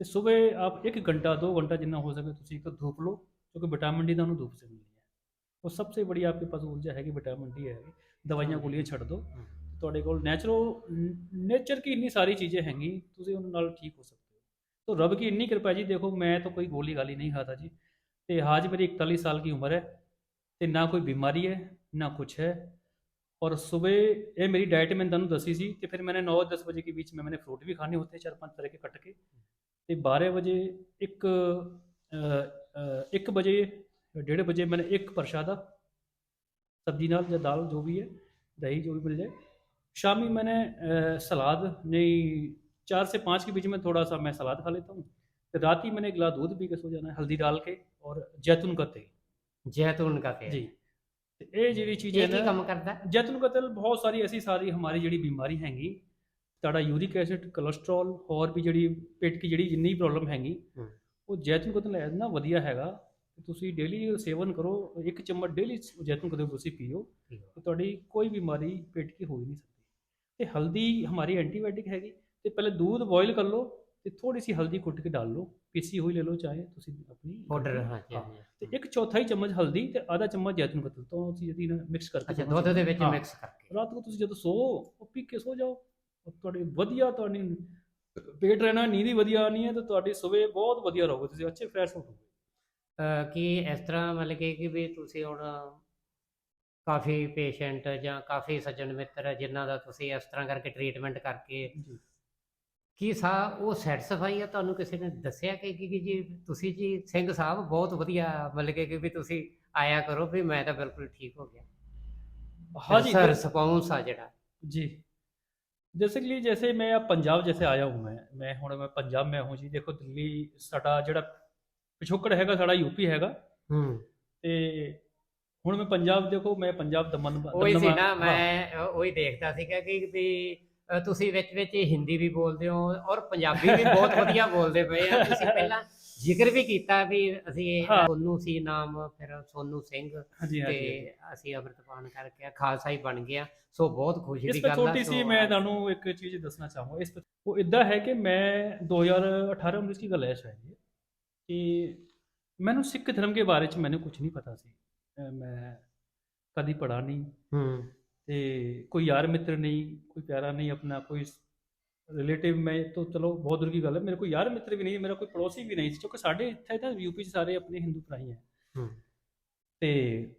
ਤੇ ਸਵੇਰ ਆਪ 1 ਘੰਟਾ 2 ਘੰਟਾ ਜਿੰਨਾ ਹੋ ਸਕੇ ਤੁਸੀਂ ਇੱਕ ਧੂਪ ਲਓ ਕਿਉਂਕਿ ਵਿਟਾਮਿਨ ਡੀ ਤੁਹਾਨੂੰ ਧੂਪ ਸੇ ਮਿਲਦੀ ਹੈ ਉਹ ਸਭ ਤੋਂ ਬੜੀ ਆਪਕੇ ਪਾਸ ਊਰਜਾ ਹੈਗੀ ਵਿਟਾਮਿਨ ਡੀ ਹੈ ਦਵਾਈਆਂ ਗੋਲੀਆਂ ਛੱਡ ਦਿਓ ਤੁਹਾਡੇ ਕੋਲ ਨੈਚੁਰਲ ਨੇਚਰ की इतनी सारी चीज़ें हैंगी ਤੁਸੀਂ ਉਹਨਾਂ ਨਾਲ ਠੀਕ ਹੋ ਸਕਦੇ ਹੋ तो रब की इतनी कृपा जी देखो मैं तो कोई गोली गाली नहीं खाता जी ਤੇ आज मेरी इकतालीस साल की उम्र है ਤੇ ਨਾ ਕੋਈ ਬਿਮਾਰੀ ਹੈ ਨਾ ਕੁਛ ਹੈ और सुबह ये मेरी डाइट मैंने ਤੁਹਾਨੂੰ ਦੱਸੀ ਸੀ ਤੇ ਫਿਰ मैंने 9 10 बजे के बीच में मैंने फ्रूट भी खाने होते हैं चार पांच तरह के कट के ਤੇ 12 ਵਜੇ ਇੱਕ ਅ, ਅ, ਇੱਕ ਵਜੇ ਡੇਢ ਵਜੇ मैंने ਇੱਕ ਪ੍ਰਸ਼ਾਦਾ सब्जी नाल या दाल जो भी है दही जो भी मिल जाए शामी मैंने अ, सलाद नहीं चार से पाँच के बीच में थोड़ा सा मैं सलाद खा लेता हूँ तो रात ही मैंने एक गिलास दूध पी के सो जाना है हल्दी डाल के और जैतून का तेल ਜੈਤੂਨ का तेल जी ਤੇ ਇਹ ਜਿਹੜੀ ਚੀਜ਼ ਹੈ ਇਹ ਕੰਮ ਕਰਦਾ? ਜਤਨ ਕਤਲ ਬਹੁਤ ਸਾਰੀ ਅਸੀਂ ਸਾਰੀ ਹਮਾਰੀ ਜਿਹੜੀ ਬਿਮਾਰੀ ਹੈਗੀ ਤੁਹਾਡਾ ਯੂਰਿਕ ਐਸਿਡ ਕੋਲੇਸਟ੍ਰੋਲ ਹੋਰ ਵੀ ਜਿਹੜੀ ਪੇਟ ਦੀ ਜਿਹੜੀ ਜਿੰਨੀ ਪ੍ਰੋਬਲਮ ਹੈਗੀ ਉਹ ਜੈਤੂਨ ਕਤਲ ਐ ਨਾ ਵਧੀਆ ਹੈਗਾ ਤੁਸੀਂ ਡੇਲੀ ਸੇਵਨ ਕਰੋ ਇੱਕ ਚਮਚ ਡੇਲੀ ਜੈਤੂਨ ਕਤਲ ਤੁਸੀਂ ਪੀਓ ਤੇ ਤੁਹਾਡੀ ਕੋਈ ਬਿਮਾਰੀ ਪੇਟ ਕੀ ਹੋ ਹੀ ਨਹੀਂ ਸਕਦੀ। ਤੇ ਹਲਦੀ ਹਮਾਰੀ ਐਂਟੀਬਾਇਓਟਿਕ ਹੈਗੀ ਤੇ ਪਹਿਲੇ ਦੁੱਧ ਬੋਇਲ ਕਰ ਲਓ ਤੇ ਥੋੜੀ ਸੀ ਹਲਦੀ ਕੁੱਟ ਕੇ ਡਾਲ ਲਓ ਪੀਸੀ ਹੋਈ ਲੈ ਲਓ ਚਾਹੇ ਤੁਸੀਂ ਆਪਣੀ ਪਾਊਡਰ ਹਾਂ ਜੀ ਤੇ ਇੱਕ ਚੌਥਾਈ ਚਮਚ ਹਲਦੀ ਤੇ ਆਧਾ ਚਮਚ ਜੈਤੂਨ ਦਾ ਤੇਲ ਤੋਂ ਤੁਸੀਂ ਜਦੀ ਮਿਕਸ ਕਰਕੇ ਅੱਛਾ ਦੁੱਧ ਦੇ ਵਿੱਚ ਮਿਕਸ ਕਰਕੇ। ਰਾਤ ਨੂੰ ਤੁਸੀਂ ਜਦੋਂ ਸੋ ਉਹ ਪੀ ਕੇ ਸੋ ਜਾਓ। ਤੁਹਾਡੇ ਵਧੀਆ ਤੁਹਾਡੀ ਪੇਟ ਰਹਿਣਾ ਨੀਂਦ ਹੀ ਵਧੀਆ ਆਣੀ ਹੈ ਤੇ ਤੁਹਾਡੀ ਸਵੇ ਬਹੁਤ ਵਧੀਆ ਰਹੋਗੇ ਤੁਸੀਂ ਅੱਛੇ ਫਰੈਸ਼ ਹੋਵੋਗੇ। ਕਿ ਇਸ ਤਰ੍ਹਾਂ ਮਤਲਬ ਕਿ ਵੀ ਤੁਸੀਂ ਹੁਣ ਕਾਫੀ ਪੇਸ਼ੈਂਟ ਜਾਂ ਕਾਫੀ ਸੱਜਣ ਮਿੱਤਰ ਜਿਨ੍ਹਾਂ ਦਾ ਤੁਸੀਂ ਇਸ ਤਰ੍ਹਾਂ ਕਰਕੇ ਟ੍ਰੀਟਮੈਂਟ ਕਰਕੇ ਕੀ ਸਾ ਉਹ ਸੈਟੀਸਫਾਈ ਆ ਤੁਹਾਨੂੰ ਕਿਸੇ ਨੇ ਦੱਸਿਆ ਕਿ ਕਿ ਕਿ ਜੀ ਤੁਸੀਂ ਜੀ ਸਿੰਘ ਸਾਹਿਬ ਬਹੁਤ ਵਧੀਆ ਮਤਲਬ ਕਿ ਕਿ ਵੀ ਤੁਸੀਂ ਆਇਆ ਕਰੋ ਵੀ ਮੈਂ ਤਾਂ ਬਿਲਕੁਲ ਠੀਕ ਹੋ ਗਿਆ हाँ जी ਸਰ ਰਿਸਪੌਂਸ ਆ ਜਿਹੜਾ जी जैसे कि जैसे मैं अब पंजाब जैसे आया हूँ मैं मैं हूँ मैं पंजाब में हूँ जी देखो दिल्ली साडा ਜਿਹੜਾ ਪਿਛੋਕੜ ਹੈਗਾ ਸਾਡਾ ਯੂਪੀ ਹੈਗਾ ਹੂੰ ਤੇ ਹੁਣ ਮੈਂ ਪੰਜਾਬ ਦੇਖੋ ਮੈਂ ਪੰਜਾਬ ਦਮਨ ਉਹੀ ਸੀ ਦਮਦਮਾ- ਨਾ ਹਾਂ। ਮੈਂ ਅ, ਉਹੀ ਦੇਖਦਾ ਸੀਗਾ ਕਿ ਵੀ ਅ, ਤੁਸੀਂ ਵਿੱਚ ਵਿੱਚ ਹਿੰਦੀ ਵੀ ਬੋਲਦੇ ਹੋ ਔਰ ਪੰਜਾਬੀ ਵੀ ਬਹੁਤ [laughs] ਵਧੀਆ ਬੋਲਦੇ ਪਏ ਆ। ਤੁਸੀਂ ਪਹਿਲਾਂ ਜ਼ਿਕਰ ਵੀ ਕੀਤਾ ਵੀ ਅਸੀਂ ਸੋਨੂ ਸੀ ਨਾਮ ਫਿਰ ਸੋਨੂ ਸਿੰਘ ਤੇ ਅਸੀਂ ਅਮਰਤਪਾਨ ਕਰਕੇ ਖਾਲਸਾ ਹੀ ਬਣ ਗਿਆ ਸੋ ਬਹੁਤ ਖੁਸ਼ੀ ਦੀ ਗੱਲ ਹੈ ਛੋਟੀ ਸੀ ਮੈਂ ਤੁਹਾਨੂੰ ਇੱਕ ਚੀਜ਼ ਦੱਸਣਾ ਚਾਹੂੰਗਾ। ਇਸ ਉਹ ਇਦਾਂ ਹੈ ਕਿ ਮੈਂ 2018 19 ਦੀ ਗੱਲ ਹੈ ਸ਼ਾਇਦ ਕਿ ਮੈਨੂੰ ਸਿੱਖ ਧਰਮ ਦੇ ਬਾਰੇ ਚ ਮੈਨੂੰ ਕੁਝ ਨਹੀਂ ਪਤਾ ਸੀ। ਮੈਂ ਕਦੀ ਪੜਾ ਨਹੀਂ। ਤੇ ਕੋਈ ਯਾਰ ਮਿੱਤਰ ਨਹੀਂ ਕੋਈ ਪਿਆਰਾ ਨਹੀਂ ਆਪਣਾ ਕੋਈ ਰਿਲੇਟਿਵ ਮੈਂ ਤਾਂ ਚਲੋ ਬਹੁਤ ਦੂਰ ਦੀ ਗੱਲ ਹੈ ਮੇਰੇ ਕੋਈ ਯਾਰ ਮਿੱਤਰ ਵੀ ਨਹੀਂ ਮੇਰਾ ਕੋਈ ਪੜੋਸੀ ਵੀ ਨਹੀਂ ਕਿਉਂਕਿ ਸਾਡੇ ਇੱਥੇ ਤਾਂ ਯੂਪੀ 'ਚ ਸਾਰੇ ਆਪਣੇ ਹਿੰਦੂ ਭਰਾਈ ਹੈ ਤੇ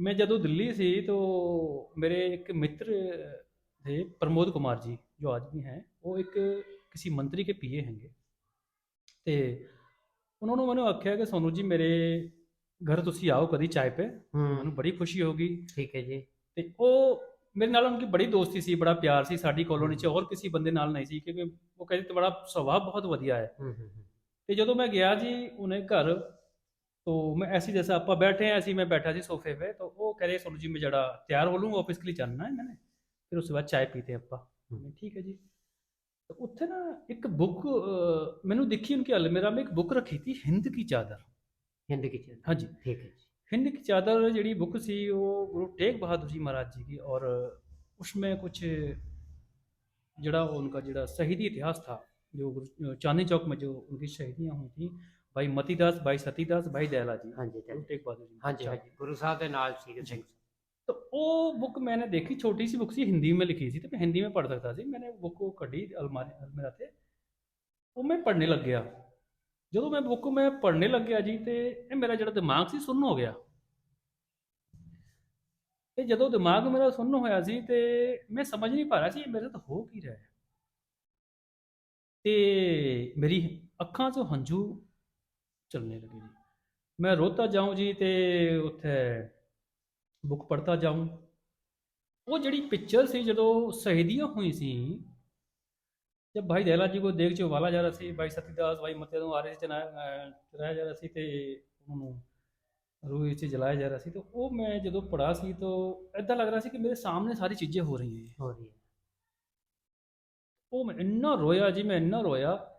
ਮੈਂ ਜਦੋਂ ਦਿੱਲੀ ਸੀ ਤਾਂ ਮੇਰੇ ਇੱਕ ਮਿੱਤਰ थे ਪ੍ਰਮੋਦ ਕੁਮਾਰ ਜੀ ਜੋ आज भी हैं वो एक किसी मंत्री के पीए ਹੈਗੇ। ਤੇ ਉਹਨਾਂ ਨੂੰ ਮੈਨੂੰ ਆਖਿਆ ਕਿ ਸੋਨੂ ਜੀ ਮੇਰੇ ਘਰ ਤੁਸੀਂ ਆਓ ਕਦੀ ਚਾਹ ਪੇ। ਮੈਨੂੰ ਬੜੀ ਖੁਸ਼ੀ ਹੋਗੀ ਠੀਕ ਹੈ ਜੀ। ਤੇ ਉਹ ਮੇਰੇ ਨਾਲ उनकी बड़ी दोस्ती ਸੀ ਬੜਾ ਪਿਆਰ ਸੀ ਸਾਡੀ ਕਲੋਨੀ 'ਚ ਹੋਰ ਕਿਸੇ ਬੰਦੇ ਨਾਲ ਨਹੀਂ ਸੀ ਕਿਉਂਕਿ ਉਹ ਕਹਿੰਦੇ ਤੁਹਾਡਾ ਸੁਭਾਅ ਬਹੁਤ ਵਧੀਆ ਹੈ ਤੇ ਜਦੋਂ ਮੈਂ ਗਿਆ ਜੀ ਉਹਨੇ ਘਰ तो मैं ऐसी जैसा आपा बैठे हैं ऐसी मैं बैठा जी सोफे पे तो वो कह रहे सोनू जी मैं जरा तैयार हो लूँ ऑफिस के लिए चलना है मैंने फिर उसके बाद चाय पीते हैं आपा ठीक है जी तो उत्थे ना एक बुक मैंने दिखी उनकी अलमेरा में एक बुक रखी थी हिंद की चादर हिंद की चादर हाँ जी ठीक है हिंद की चादर ਜਿਹੜੀ बुक सी वो गुरु तेग बहादुर जी महाराज जी की और उसमें कुछ जड़ा उनका जड़ा शहीदी इतिहास था जो गुरु- चांदनी चौक में जो उनकी शहीदियाँ हुई थी भाई मतीदास भाई सतीदास भाई दयाला जी ਹਾਂਜੀ गुरु तेग बहादुर जी ਹਾਂਜੀ अच्छा। ਹਾਂਜੀ ਗੁਰੂ ਸਾਹਿਬ ਦੇ ਨਾਲ ਸੀਗੇ ਸਿੰਘ तो वो बुक मैंने देखी छोटी सी बुक सी हिंदी में लिखी थी तो मैं हिंदी में पढ़ सकता थी मैंने बुक को कढ़ी अलमारी अलमेरा ते वो मैं पढ़ने लग गया ਜਦੋਂ ਮੈਂ ਬੁੱਕ ਮੈਂ ਪੜ੍ਹਨੇ ਲੱਗਿਆ ਜੀ ਤੇ ਇਹ ਮੇਰਾ ਜਿਹੜਾ ਦਿਮਾਗ ਸੀ ਸੁੰਨ ਹੋ ਗਿਆ। ਤੇ ਜਦੋਂ ਦਿਮਾਗ ਮੇਰਾ ਸੁੰਨ ਹੋਇਆ ਸੀ ਤੇ ਮੈਂ ਸਮਝ ਨਹੀਂ ਪਾ ਰਿਹਾ ਸੀ ਇਹ ਮੇਰੇ ਤੋਂ ਹੋ ਕੀ ਰਿਹਾ ਹੈ। ਤੇ ਮੇਰੀ ਅੱਖਾਂ 'ਚੋਂ ਹੰਝੂ ਚੱਲਣੇ ਲੱਗੇ ਜੀ। ਮੈਂ ਰੋਤਾ ਜਾਉਂ ਜੀ ਤੇ ਉੱਥੇ ਬੁੱਕ ਪੜ੍ਹਤਾ ਜਾਉਂ ਉਹ ਜਿਹੜੀ ਪਿਕਚਰ ਸੀ ਜਦੋਂ ਸ਼ਹੀਦੀਆਂ ਹੋਈ ਸੀ जब ਭਾਈ दहला ਜੀ को ਦੇਖ ਚ ਉਬਾਲਾ ਜਾ ਰਿਹਾ ਸੀ ਭਾਈ ਸਤੀਦਾਸ ਭਾਈ ਮਤੇ ਨੂੰ ਆਰਐਸ ਚ ਚਲਾਇਆ ਜਾ ਰਿਹਾ ਸੀ ਤੇ ਉਹਨੂੰ ਰੂਹ ਵਿੱਚ ਜਲਾਇਆ ਜਾ ਰਿਹਾ ਸੀ ਤੇ ਉਹ ਮੈਂ ਜਦੋਂ ਪੜਾ ਸੀ ਤਾਂ ਐਦਾਂ ਲੱਗ ਰਿਹਾ ਸੀ ਕਿ ਮੇਰੇ ਸਾਹਮਣੇ ਸਾਰੀ ਚੀਜ਼ਾਂ ਹੋ ਰਹੀਆਂ ਹੈ ਹੋ ਰਹੀਆਂ ਉਹ ਮੈਂ ਇੰਨਾ ਰੋਇਆ ਜੀ ਮੈਂ ਇੰਨਾ ਰੋਇਆ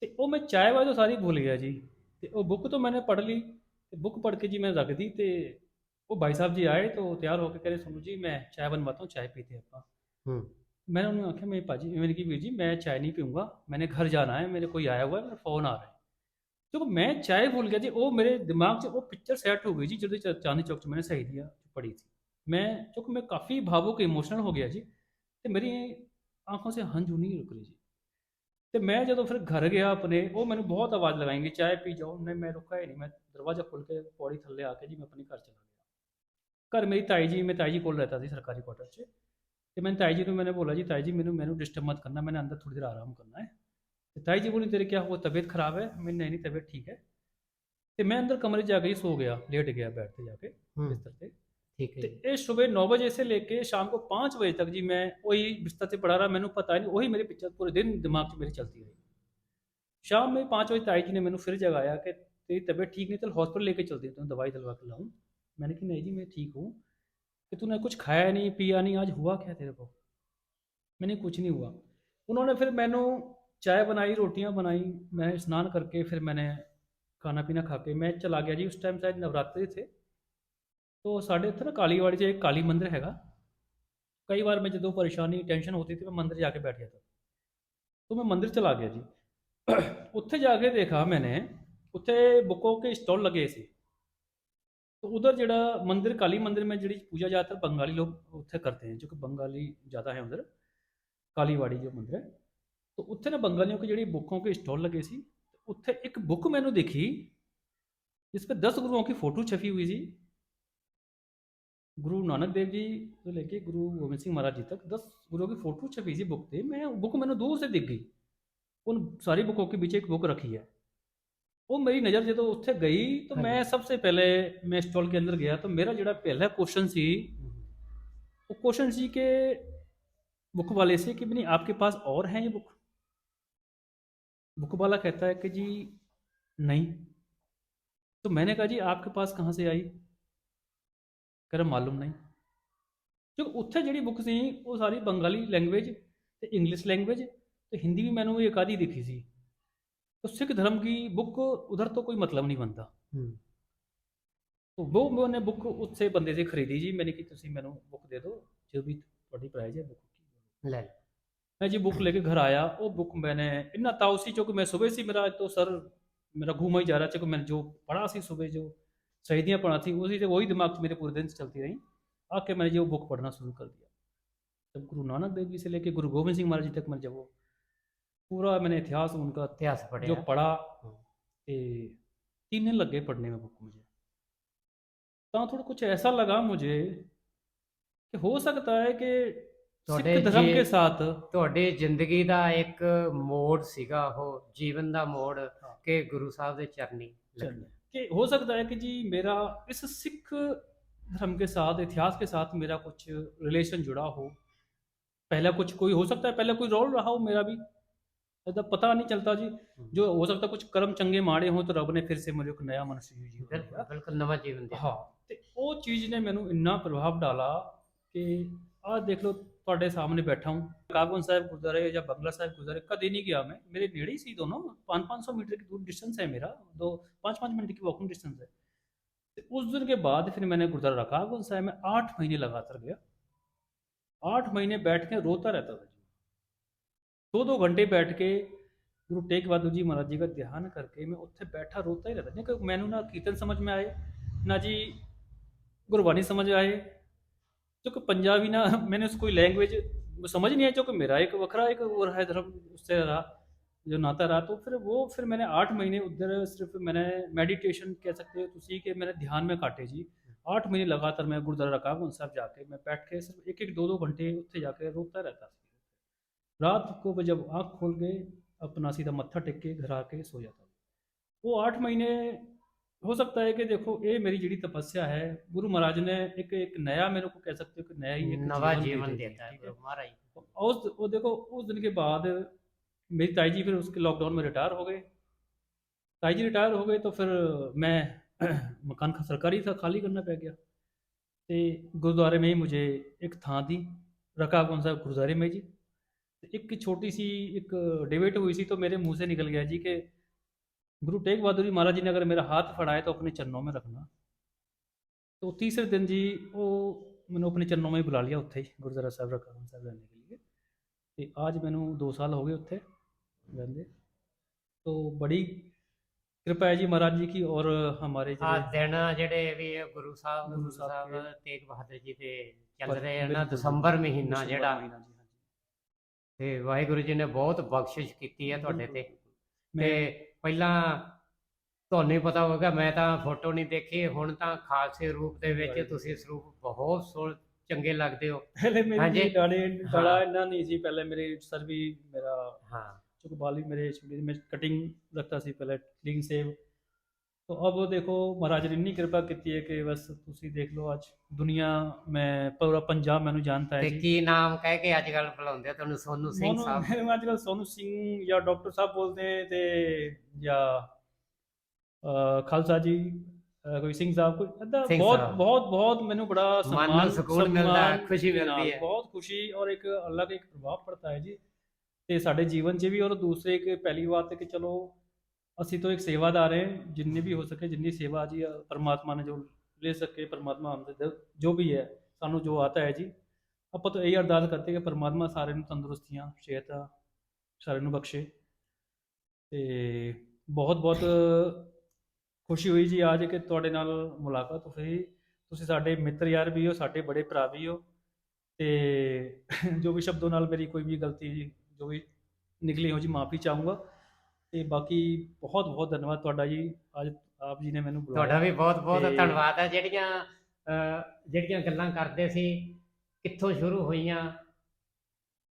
ਤੇ ਉਹ ਮੈਂ ਚਾਹ ਵਾਜੋ ਸਾਰੀ ਭੁੱਲ ਗਿਆ ਜੀ ਤੇ ਉਹ ਬੁੱਕ ਤੋਂ ਮੈਨੇ ਪੜ ਲਈ ਤੇ ਬੁੱਕ ਪੜ ਕੇ ਜੀ ਮੈਂ ਰੱਖ ਤੇ ਉਹ ਭਾਈ ਸਾਹਿਬ ਜੀ ਆਏ तो तैयार होकर कह रहे सोनू जी मैं चाय बनवाता हूँ चाय पीते ਆਪਾਂ ਹੂੰ ਮੈਂ ਉਹਨੂੰ ਆਖਿਆ मेरे पाजी मैंने कहा वीर जी, मैं चाय नहीं पीऊँगा, मैंने घर जाना है, मेरे कोई आया हुआ है, मेरा फ़ोन आ रहा है। ਮੈਂ ਚਾਹੇ ਭੁੱਲ ਗਿਆ ਜੀ ਉਹ ਮੇਰੇ ਦਿਮਾਗ 'ਚ ਉਹ ਪਿਕਚਰ ਸੈੱਟ ਹੋ ਗਈ ਜੀ ਜਦੋਂ ਚਾਂਦੀ ਚੌਕ 'ਚ ਮੈਂ ਸਹੀਦੀਆ ਪੜ੍ਹੀ ਸੀ ਮੈਂ ਕਿਉਂਕਿ ਮੈਂ ਕਾਫੀ ਭਾਵੁਕ ਇਮੋਸ਼ਨਲ ਹੋ ਗਿਆ ਜੀ ਤੇ ਮੇਰੀ ਆਂਖੋਂ ਸੇ ਹੰਝੂ ਨਹੀਂ ਰੁਕ ਰਹੇ ਜੀ ਤੇ ਮੈਂ ਜਦੋਂ ਫਿਰ ਘਰ ਗਿਆ ਆਪਣੇ ਉਹ ਮੈਨੂੰ ਬਹੁਤ ਆਵਾਜ਼ ਲਗਾਏਂਗੇ ਚਾਹੇ ਪੀ ਜਾਓ ਨਹੀਂ ਮੈਂ ਰੁਕਾ ਹੀ ਨਹੀਂ ਮੈਂ ਦਰਵਾਜ਼ਾ ਖੋਲ ਕੇ ਪੌੜੀ ਥੱਲੇ ਆ ਕੇ ਜੀ ਮੈਂ ਆਪਣੇ ਘਰ ਚਲਾ ਗਿਆ ਘਰ ਮੇਰੀ ਤਾਈ ਜੀ ਮੈਂ ਤਾਈ ਜੀ ਕੋਲ ਰਹਿਤਾ ਸੀ ਸਰਕਾਰੀ ਕੁਆਟਰ 'ਚ। तो मैंने ताई जी को मैंने बोला जी ताई जी मैंने मैंने डिस्टर्ब मत करना मैंने अंदर थोड़ी देर आराम करना है तो ताई जी बोली तेरे क्या हुआ तबीयत खराब है मैंने नहीं नहीं तबीयत ठीक है तो मैं अंदर कमरे जाके ही सो गया लेट गया बेड पे जाके बिस्तर पे ठीक है ये सुबह नौ बजे से लेके शाम को पाँच बजे तक जी मैं वही बिस्तर से पढ़ा रहा मैंने पता नहीं वही मेरी पिक्चर पूरे दिन दिमाग से मेरी चलती रही शाम में पाँच बजे ताई जी ने मैंने फिर जगाया कि तेरी तबीयत ठीक नहीं तो हॉस्पिटल लेके चलती हूँ तो दवाई दिलवा के लाऊँ मैंने कहा नहीं जी मैं ठीक हूँ कि तूने कुछ खाया नहीं पिया नहीं आज हुआ क्या तेरे को मैंने कुछ नहीं हुआ उन्होंने फिर मैंने चाय बनाई रोटियां बनाई मैं स्नान करके फिर मैंने खाना पीना खा के मैं चला गया जी उस टाइम शायद नवरात्रि थे तो साढ़े इतने ना कालीवाड़ी से एक काली मंदिर हैगा कई बार मैं ਜਦੋਂ ਪਰੇਸ਼ਾਨੀ ਟੈਨਸ਼ਨ ਹੁੰਦੀ थी मैं मंदिर जाके बैठ जाता तो मैं मंदिर चला गया जी ਉੱਥੇ ਜਾ ਕੇ ਦੇਖਾ मैंने ਉੱਥੇ बुकों के स्टॉल लगे सी तो उधर जड़ा मंदिर काली मंदिर में जड़ी पूजा ज़्यादातर बंगाली लोग उत्थे करते हैं जो कि बंगाली ज़्यादा है उधर कालीवाड़ी जो मंदिर है तो उत्थे ना बंगालियों की जड़ी बुकों के स्टॉल लगे सी उत्थे एक बुक मैंने देखी जिस पे दस गुरुओं की फ़ोटो छपी हुई थी गुरु नानक देव जी से लेके गुरु गोविंद सिंह महाराज जी तक दस गुरुओं की फ़ोटो छपी थी बुक पे मैं बुक मैंने दूर से दिख गई उन सारी बुकों के पीछे एक बुक रखी है वो मेरी नज़र जब उससे गई तो हाँ मैं जी। सबसे पहले मैं स्टॉल के अंदर गया तो मेरा ਜਿਹੜਾ ਪਹਿਲਾ क्वेश्चन ਸੀ वो क्वेश्चन ਸੀ ਕਿ बुक वाले से कि नहीं आपके पास और हैं ये बुक बुक वाला कहता है कि जी नहीं तो मैंने कहा जी आपके पास कहाँ से आई कह रहा मालूम नहीं ਜੋ ਉੱਥੇ ਜਿਹੜੀ ਬੁੱਕ ਸੀ ਉਹ ਸਾਰੀ ਬੰਗਾਲੀ ਲੈਂਗੁਏਜ ਤੇ ਇੰਗਲਿਸ਼ ਲੈਂਗੁਏਜ ਤੇ ਹਿੰਦੀ ਵੀ ਮੈਨੂੰ ਇੱਕ ਆਦੀ ਦਿਖੀ ਸੀ तो सिख धर्म की बुक उधर तो कोई मतलब नहीं बनता ਹੂੰ तो वो मैंने बुक उससे बंदे से खरीदी जी मैंने कि तुसी मैंने बुक दे दो जो भी थोड़ी प्राइस है बुक की ਲੈ ਲਓ। मैं जी बुक लेके घर आया वो बुक मैंने इतना ताऊ सी चूँकि मैं सुबह से मेरा तो सर मेरा घूमा ही जा रहा चूँकि मैंने जो पढ़ा सी सुबह जो शहीदियाँ पढ़ा थी उसी से वही दिमाग से मेरे पूरे दिन से चलती रही आके मैंने जो बुक पढ़ना शुरू कर दिया जब गुरु नानक देव जी से लेके गुरु गोविंद सिंह महाराज जी तक मैंने जब वो पूरा मैंने इतिहास उनका ਇਤਿਹਾਸ जो ਪੜਿਆ पढ़ा हम्म। ते तीन दिन लग गए पढ़ने में बुक मुझे तो थोड़ा कुछ ऐसा लगा मुझे कि हो सकता है कि ਤੁਹਾਡੇ सिख धर्म जे- के साथ ਤੁਹਾਡੀ ਜ਼ਿੰਦਗੀ ਦਾ ਇੱਕ ਮੋੜ ਸੀਗਾ ਉਹ ਜੀਵਨ ਦਾ ਮੋੜ ਕਿ ਗੁਰੂ ਸਾਹਿਬ ਦੇ ਚਰਨੀ ਲੱਗਣਾ कि हो सकता है कि जी मेरा इस सिख धर्म के साथ इतिहास के साथ मेरा कुछ रिलेशन जुड़ा हो पहला कुछ कोई हो सकता है पहले कोई रोल रहा हो मेरा भी ऐसा पता नहीं चलता जी जो हो सकता कुछ कर्म ਚੰਗੇ ਮਾੜੇ ਹੋ ਤਾਂ ਰੱਬ ਨੇ ਫਿਰ ਸੇ ਮੈਨੂੰ ਇੱਕ ਨਵਾਂ ਮਨੁੱਖ ਜੀ। ਦਿੱਤਾ ਬਿਲਕੁਲ ਨਵਾਂ ਜੀਵਨ ਦਿੱਤਾ ਹਾਂ ਤੇ ਉਹ ਚੀਜ਼ ਨੇ ਮੈਨੂੰ ਇੰਨਾ ਪ੍ਰਭਾਵ ਡਾਲਾ ਕਿ ਆਹ ਦੇਖ ਲਓ ਤੁਹਾਡੇ ਸਾਹਮਣੇ ਬੈਠਾ ਹਾਂ। ਕਾਗੋਨ ਸਾਹਿਬ ਗੁਰਦਾਰੇ ਜਾਂ ਬੰਗਲਾ ਸਾਹਿਬ ਗੁਰਦਾਰੇ ਕਦੇ ਨਹੀਂ ਗਿਆ ਮੈਂ। ਮੇਰੇ ਨੇੜੇ ਹੀ ਸੀ ਦੋਨੋਂ। 5-500 ਮੀਟਰ ਦੀ ਦੂਰ ਡਿਸਟੈਂਸ ਹੈ ਮੇਰਾ। ਦੋ 5-5 ਮਿੰਟ की वॉकिंग डिस्टेंस है उस दिन के बाद फिर मैंने गुरुद्वारा रखा साहब में आठ महीने लगातार गया आठ महीने बैठ के रोता रहता था दो दो घंटे बैठ के गुरु तेग बहादुर जी महाराज जी का ध्यान करके मैं उत्थे बैठा, रोता ही रहता। क्योंकि मैंने ना कीर्तन समझ में आए, ना जी गुरबानी समझ आए। क्योंकि पंजाबी ना, मैंने उसको लैंग्वेज समझ नहीं आई क्योंकि मेरा एक वखरा, एक वो रहा है धर्म उससे रहा, जो नाता रहा। तो फिर वो, फिर मैंने आठ महीने उधर सिर्फ़ मैंने मेडिटेशन कह सकते हो, उसी के मैंने ध्यान में काटे जी। आठ महीने लगातार मैं गुरुद्वारा रकाबगंज साहब जाके मैं बैठ के सिर्फ़ एक एक दो दो घंटे उत्थे जाके रोता रहता। रात को वह जब आँख खोल के अपना सीधा मत्था टेक के घर आके सो जाता। वो आठ महीने हो सकता है कि देखो ये मेरी जड़ी तपस्या है। गुरु महाराज ने एक एक नया मेरे को कह सकते हो कि नया ही एक नवा जीवन देता है और वो देखो उस दिन के बाद मेरी ताई जी फिर उसके लॉकडाउन में रिटायर हो गए। ताई जी रिटायर हो गए तो फिर मैं [clears throat] मकान सरकारी था खाली करना पै गया। तो गुरुद्वारे में ही मुझे एक थान दी रकाब कौन साहब गुरुद्वारे में जी। एक छोटी सी एक डिबेट हुई सी तो मेरे मुंह से निकल गया जी कि गुरु तेग बहादुर जी महाराज जी ने अगर मेरा हाथ फड़ाए तो अपने चरणों में रखना तो तीसरे दिन जी वो मैंने अपने चरणों में ही बुला लिया उत्थे ही गुरुद्वारा साहब रकाबगंज साहब रहने के लिए ਤੇ ਅੱਜ ਮੈਨੂੰ 2 ਸਾਲ ਹੋ ਗਏ ਉੱਥੇ ਰਹਿੰਦੇ तो बड़ी कृपा है जी महाराज जी की और हमारे ਆ ਜਿਹੜੇ ਦਿਨ ਜਿਹੜੇ ਵੀ ਇਹ ਗੁਰੂ ਸਾਹਿਬ ਗੁਰੂ ਗੁਰੂ ਸਾਹਿਬ ਸਾਹਿਬ ਦੇ- ਤੇਗ ਬਹਾਦਰ ਜੀ ਦੇ ਚੱਲ ਪਰ- ਰਹੇ ਆ ਨਾ ਬਿਲਕੁਲ, ਦਸੰਬਰ ਮਹੀਨਾ ਦਸੰਬਰ ਜਿਹੜਾ ਮਹੀਨਾ ਜੀ, ਹਾਂਜੀ। ਤੇ ਵਾਹਿਗੁਰੂ ਜੀ ਨੇ ਬਹੁਤ ਬਖਸ਼ਿਸ਼ ਕੀਤੀ ਹੈ ਤੁਹਾਡੇ ਤੇ। ਤੇ ਪਹਿਲਾਂ ਤੁਹਾਨੂੰ ਹੀ ਪਤਾ ਹੋਵੇਗਾ ਮੈਂ ਤਾਂ ਫੋਟੋ ਨਹੀਂ ਦੇਖੀ ਹੁਣ ਤਾਂ ਖਾਲਸੇ ਰੂਪ ਦੇ ਵਿੱਚ। ਤੁਸੀਂ ਸਰੂਪ ਬਹੁਤ ਸੋਹਣੇ ਚੰਗੇ ਲੱਗਦੇ ਹੋ। ਪਹਿਲੇ ਮੇਰੀ। ਗਲਾ ਇੰਨਾ ਨਹੀਂ ਸੀ ਪਹਿਲੇ ਮੇਰੇ ਸਰ ਵੀ ਮੇਰਾ ਹਾਂ। ਚੁੱਕ ਬਾਲੀ ਮੇਰੇ ਛੋਟੀ ਮੈਂ ਕਟਿੰਗ ਰੱਖਤਾ ਸੀ ਪਹਿਲੇ ਕਲਿੰਗ ਸੇਵ तो अब देखो महाराज ने इतनी कृपा की है कि बस ਤੁਸੀਂ ਦੇਖ ਲਓ ਅੱਜ ਦੁਨੀਆ ਮੈਂ ਪੂਰਾ ਪੰਜਾਬ ਮੈਨੂੰ ਜਾਣਦਾ ਹੈ ਤੇ ਜੀ ਕੀ ਨਾਮ ਕਹਿ ਕੇ ਅੱਜ ਕੱਲ ਬੁਲਾਉਂਦੇ ਆ ਤੁਹਾਨੂੰ ਸੋਨੂ ਸਿੰਘ ਮੋਨੂ ਸਾਹਿਬ ਮੈਨੂੰ ਅੱਜ ਕੱਲ੍ਹ ਸੋਨੂ ਸਿੰਘ ਜਾਂ ਡਾਕਟਰ ਸਾਹਿਬ ਬੋਲਦੇ ਹੈ ਤੇ ਜਾਂ ਅ, ਖਾਲਸਾ ਜੀ ਅ, ਕੋਈ ਸਿੰਘ ਸਾਹਿਬ ਕੋਈ ਏਦਾਂ ਸਿੰਘ ਬਹੁਤ ਸਾਹਿਬ। ਬਹੁਤ ਬਹੁਤ ਮੈਨੂੰ ਬੜਾ ਮਨ ਨੂੰ ਸਨਮਾਨ ਸਕੂਨ ਮਿਲਦਾ ਹੈ, ਸਨਮਾਨ ਖੁਸ਼ੀ ਦੇ ਮਿਲਦੀ ਨਾਲ ਹੈ। ਬਹੁਤ ਖੁਸ਼ੀ ਔਰ ਇੱਕ ਅਲੱਗ ਇੱਕ ਪ੍ਰਭਾਵ ਪੜਤਾ ਹੈ ਜੀ ਤੇ ਸਾਡੇ ਜੀਵਨ 'ਚ ਵੀ ਔਰ ਦੂਸਰੇ ਇੱਕ ਪਹਿਲੀ ਬਾਤ ਹੈ ਕਿ ਚਲੋ ਅਸੀਂ ਤਾਂ ਇੱਕ ਸੇਵਾਦਾਰ ਹੈ ਜਿੰਨੀ ਵੀ ਹੋ ਸਕੇ ਜਿੰਨੀ ਸੇਵਾ ਜੀ ਅ, ਪਰਮਾਤਮਾ ਨੇ ਜੋ ਲੈ ਸਕੇ ਪਰਮਾਤਮਾ ਹਮਦੇ ਜੋ ਵੀ ਹੈ ਸਾਨੂੰ ਜੋ ਆਤਾ ਹੈ ਜੀ। ਆਪਾਂ ਤਾਂ ਇਹ ਅਰਦਾਸ ਕਰਦੇ ਕਿ ਪਰਮਾਤਮਾ ਸਾਰਿਆਂ ਨੂੰ ਤੰਦਰੁਸਤੀਆਂ ਸਿਹਤਾਂ ਸਾਰਿਆਂ ਨੂੰ ਬਖਸ਼ੇ। ਤੇ ਬਹੁਤ ਬਹੁਤ ਖੁਸ਼ੀ ਹੋਈ ਜੀ ਅੱਜ ਕਿ ਤੁਹਾਡੇ ਨਾਲ ਮੁਲਾਕਾਤ ਹੋਈ ਤੁਸੀਂ ਸਾਡੇ ਮਿੱਤਰ ਯਾਰ ਵੀ ਹੋ ਸਾਡੇ ਬੜੇ ਭਰਾ ਵੀ ਹੋ। ਤੇ ਜੋ ਵੀ ਸ਼ਬਦੋਂ ਨਾਲ ਮੇਰੀ ਕੋਈ ਵੀ ਗਲਤੀ ਜੋ ਵੀ ਨਿਕਲੀ ਹੋ ਜੀ ਮਾਫੀ ਚਾਹੂੰਗਾ। ਤੇ ਬਾਕੀ ਬਹੁਤ ਬਹੁਤ ਧੰਨਵਾਦ ਤੁਹਾਡਾ ਜੀ। ਅੱਜ ਆਪ ਜੀ ਨੇ ਮੈਨੂੰ ਤੁਹਾਡਾ ਵੀ ਬਹੁਤ ਬਹੁਤ ਤੇ- ਧੰਨਵਾਦ ਹੈ ਜਿਹੜੀਆਂ ਅਹ, ਜਿਹੜੀਆਂ ਗੱਲਾਂ ਕਰਦੇ ਸੀ ਕਿੱਥੋਂ ਸ਼ੁਰੂ ਹੋਈਆਂ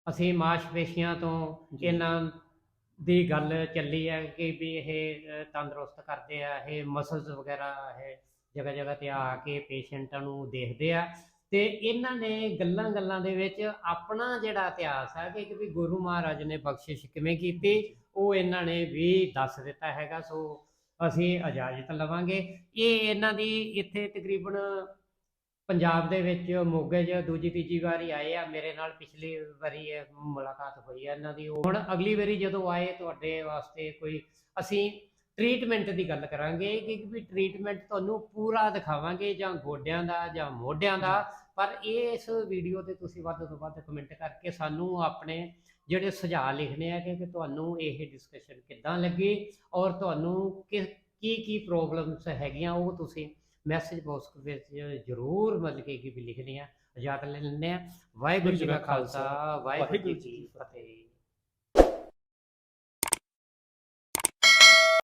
ਅਸੀਂ ਮਾਸਪੇਸ਼ੀਆਂ ਤੋਂ ਜੀ। ਇਹਨਾਂ ਦੀ ਗੱਲ ਚੱਲੀ ਹੈ ਕਿ ਵੀ ਇਹ ਅਹ, ਤੰਦਰੁਸਤ ਕਰਦੇ ਆ। ਇਹ ਮਸਲਸ ਵਗੈਰਾ ਇਹ ਜਗ੍ਹਾ ਜਗ੍ਹਾ ਤੇ ਆ ਕੇ ਪੇਸ਼ੈਂਟਾਂ ਨੂੰ ਦੇਖਦੇ ਆ। ਤੇ ਇਹਨਾਂ ਨੇ ਗੱਲਾਂ ਗੱਲਾਂ ਦੇ ਵਿੱਚ ਆਪਣਾ ਜਿਹੜਾ ਇਤਿਹਾਸ ਹੈ ਕਿ ਵੀ ਗੁਰੂ ਮਹਾਰਾਜ ਨੇ ਬਖਸ਼ਿਸ਼ ਕਿਵੇਂ ਕੀਤੀ ਉਹ ਇਹਨਾਂ ਨੇ ਵੀ ਦੱਸ ਦਿੱਤਾ ਹੈਗਾ, ਸੋ ਅਸੀਂ ਇਜਾਜ਼ਤ ਲਵਾਂਗੇ। ਇਹ ਇਹਨਾਂ ਦੀ ਇੱਥੇ ਤਕਰੀਬਨ ਪੰਜਾਬ ਦੇ ਵਿੱਚ ਮੋਗੇ 'ਚ ਦੂਜੀ ਤੀਜੀ ਵਾਰੀ ਆਏ ਆ। ਮੇਰੇ ਨਾਲ ਪਿਛਲੀ ਵਾਰੀ ਮੁਲਾਕਾਤ ਹੋਈ ਆ ਇਹਨਾਂ ਦੀ। ਹੁਣ ਅਗਲੀ ਵਾਰੀ ਜਦੋਂ ਆਏ ਤੁਹਾਡੇ ਵਾਸਤੇ ਕੋਈ ਅਸੀਂ ਟ੍ਰੀਟਮੈਂਟ ਦੀ ਗੱਲ ਕਰਾਂਗੇ ਕਿ ਵੀ ਟ੍ਰੀਟਮੈਂਟ ਤੁਹਾਨੂੰ ਪੂਰਾ ਦਿਖਾਵਾਂਗੇ ਜਾਂ ਗੋਡਿਆਂ ਦਾ ਜਾਂ ਮੋਢਿਆਂ ਦਾ। ਪਰ ਇਸ ਵੀਡੀਓ ਤੇ ਤੁਸੀਂ ਵੱਧ ਤੋਂ ਵੱਧ ਕਮੈਂਟ ਕਰਕੇ ਸਾਨੂੰ ਆਪਣੇ ਜਿਹੜੇ ਸੁਝਾਅ ਲਿਖਣੇ ਆ ਕਿ ਤੁਹਾਨੂੰ ਇਹ ਡਿਸਕਸ਼ਨ ਕਿੱਦਾਂ ਲੱਗੀ ਔਰ ਤੁਹਾਨੂੰ ਕਿ ਕੀ ਕੀ ਪ੍ਰੋਬਲਮਸ ਹੈਗੀਆਂ ਉਹ ਤੁਸੀਂ ਮੈਸੇਜ ਬਾਕਸ ਵਿੱਚ ਜ਼ਰੂਰ ਮਤਲਬ ਕਿ ਵੀ ਲਿਖਣੀ ਆ ਇਜਾਜ਼ਤ ਲੈ ਲੈਂਦੇ ਆ। ਵਾਹਿਗੁਰੂ ਜੀ ਕਾ ਖਾਲਸਾ ਵਾਹਿਗੁਰੂ ਜੀ ਕੀ ਫਤਿਹ।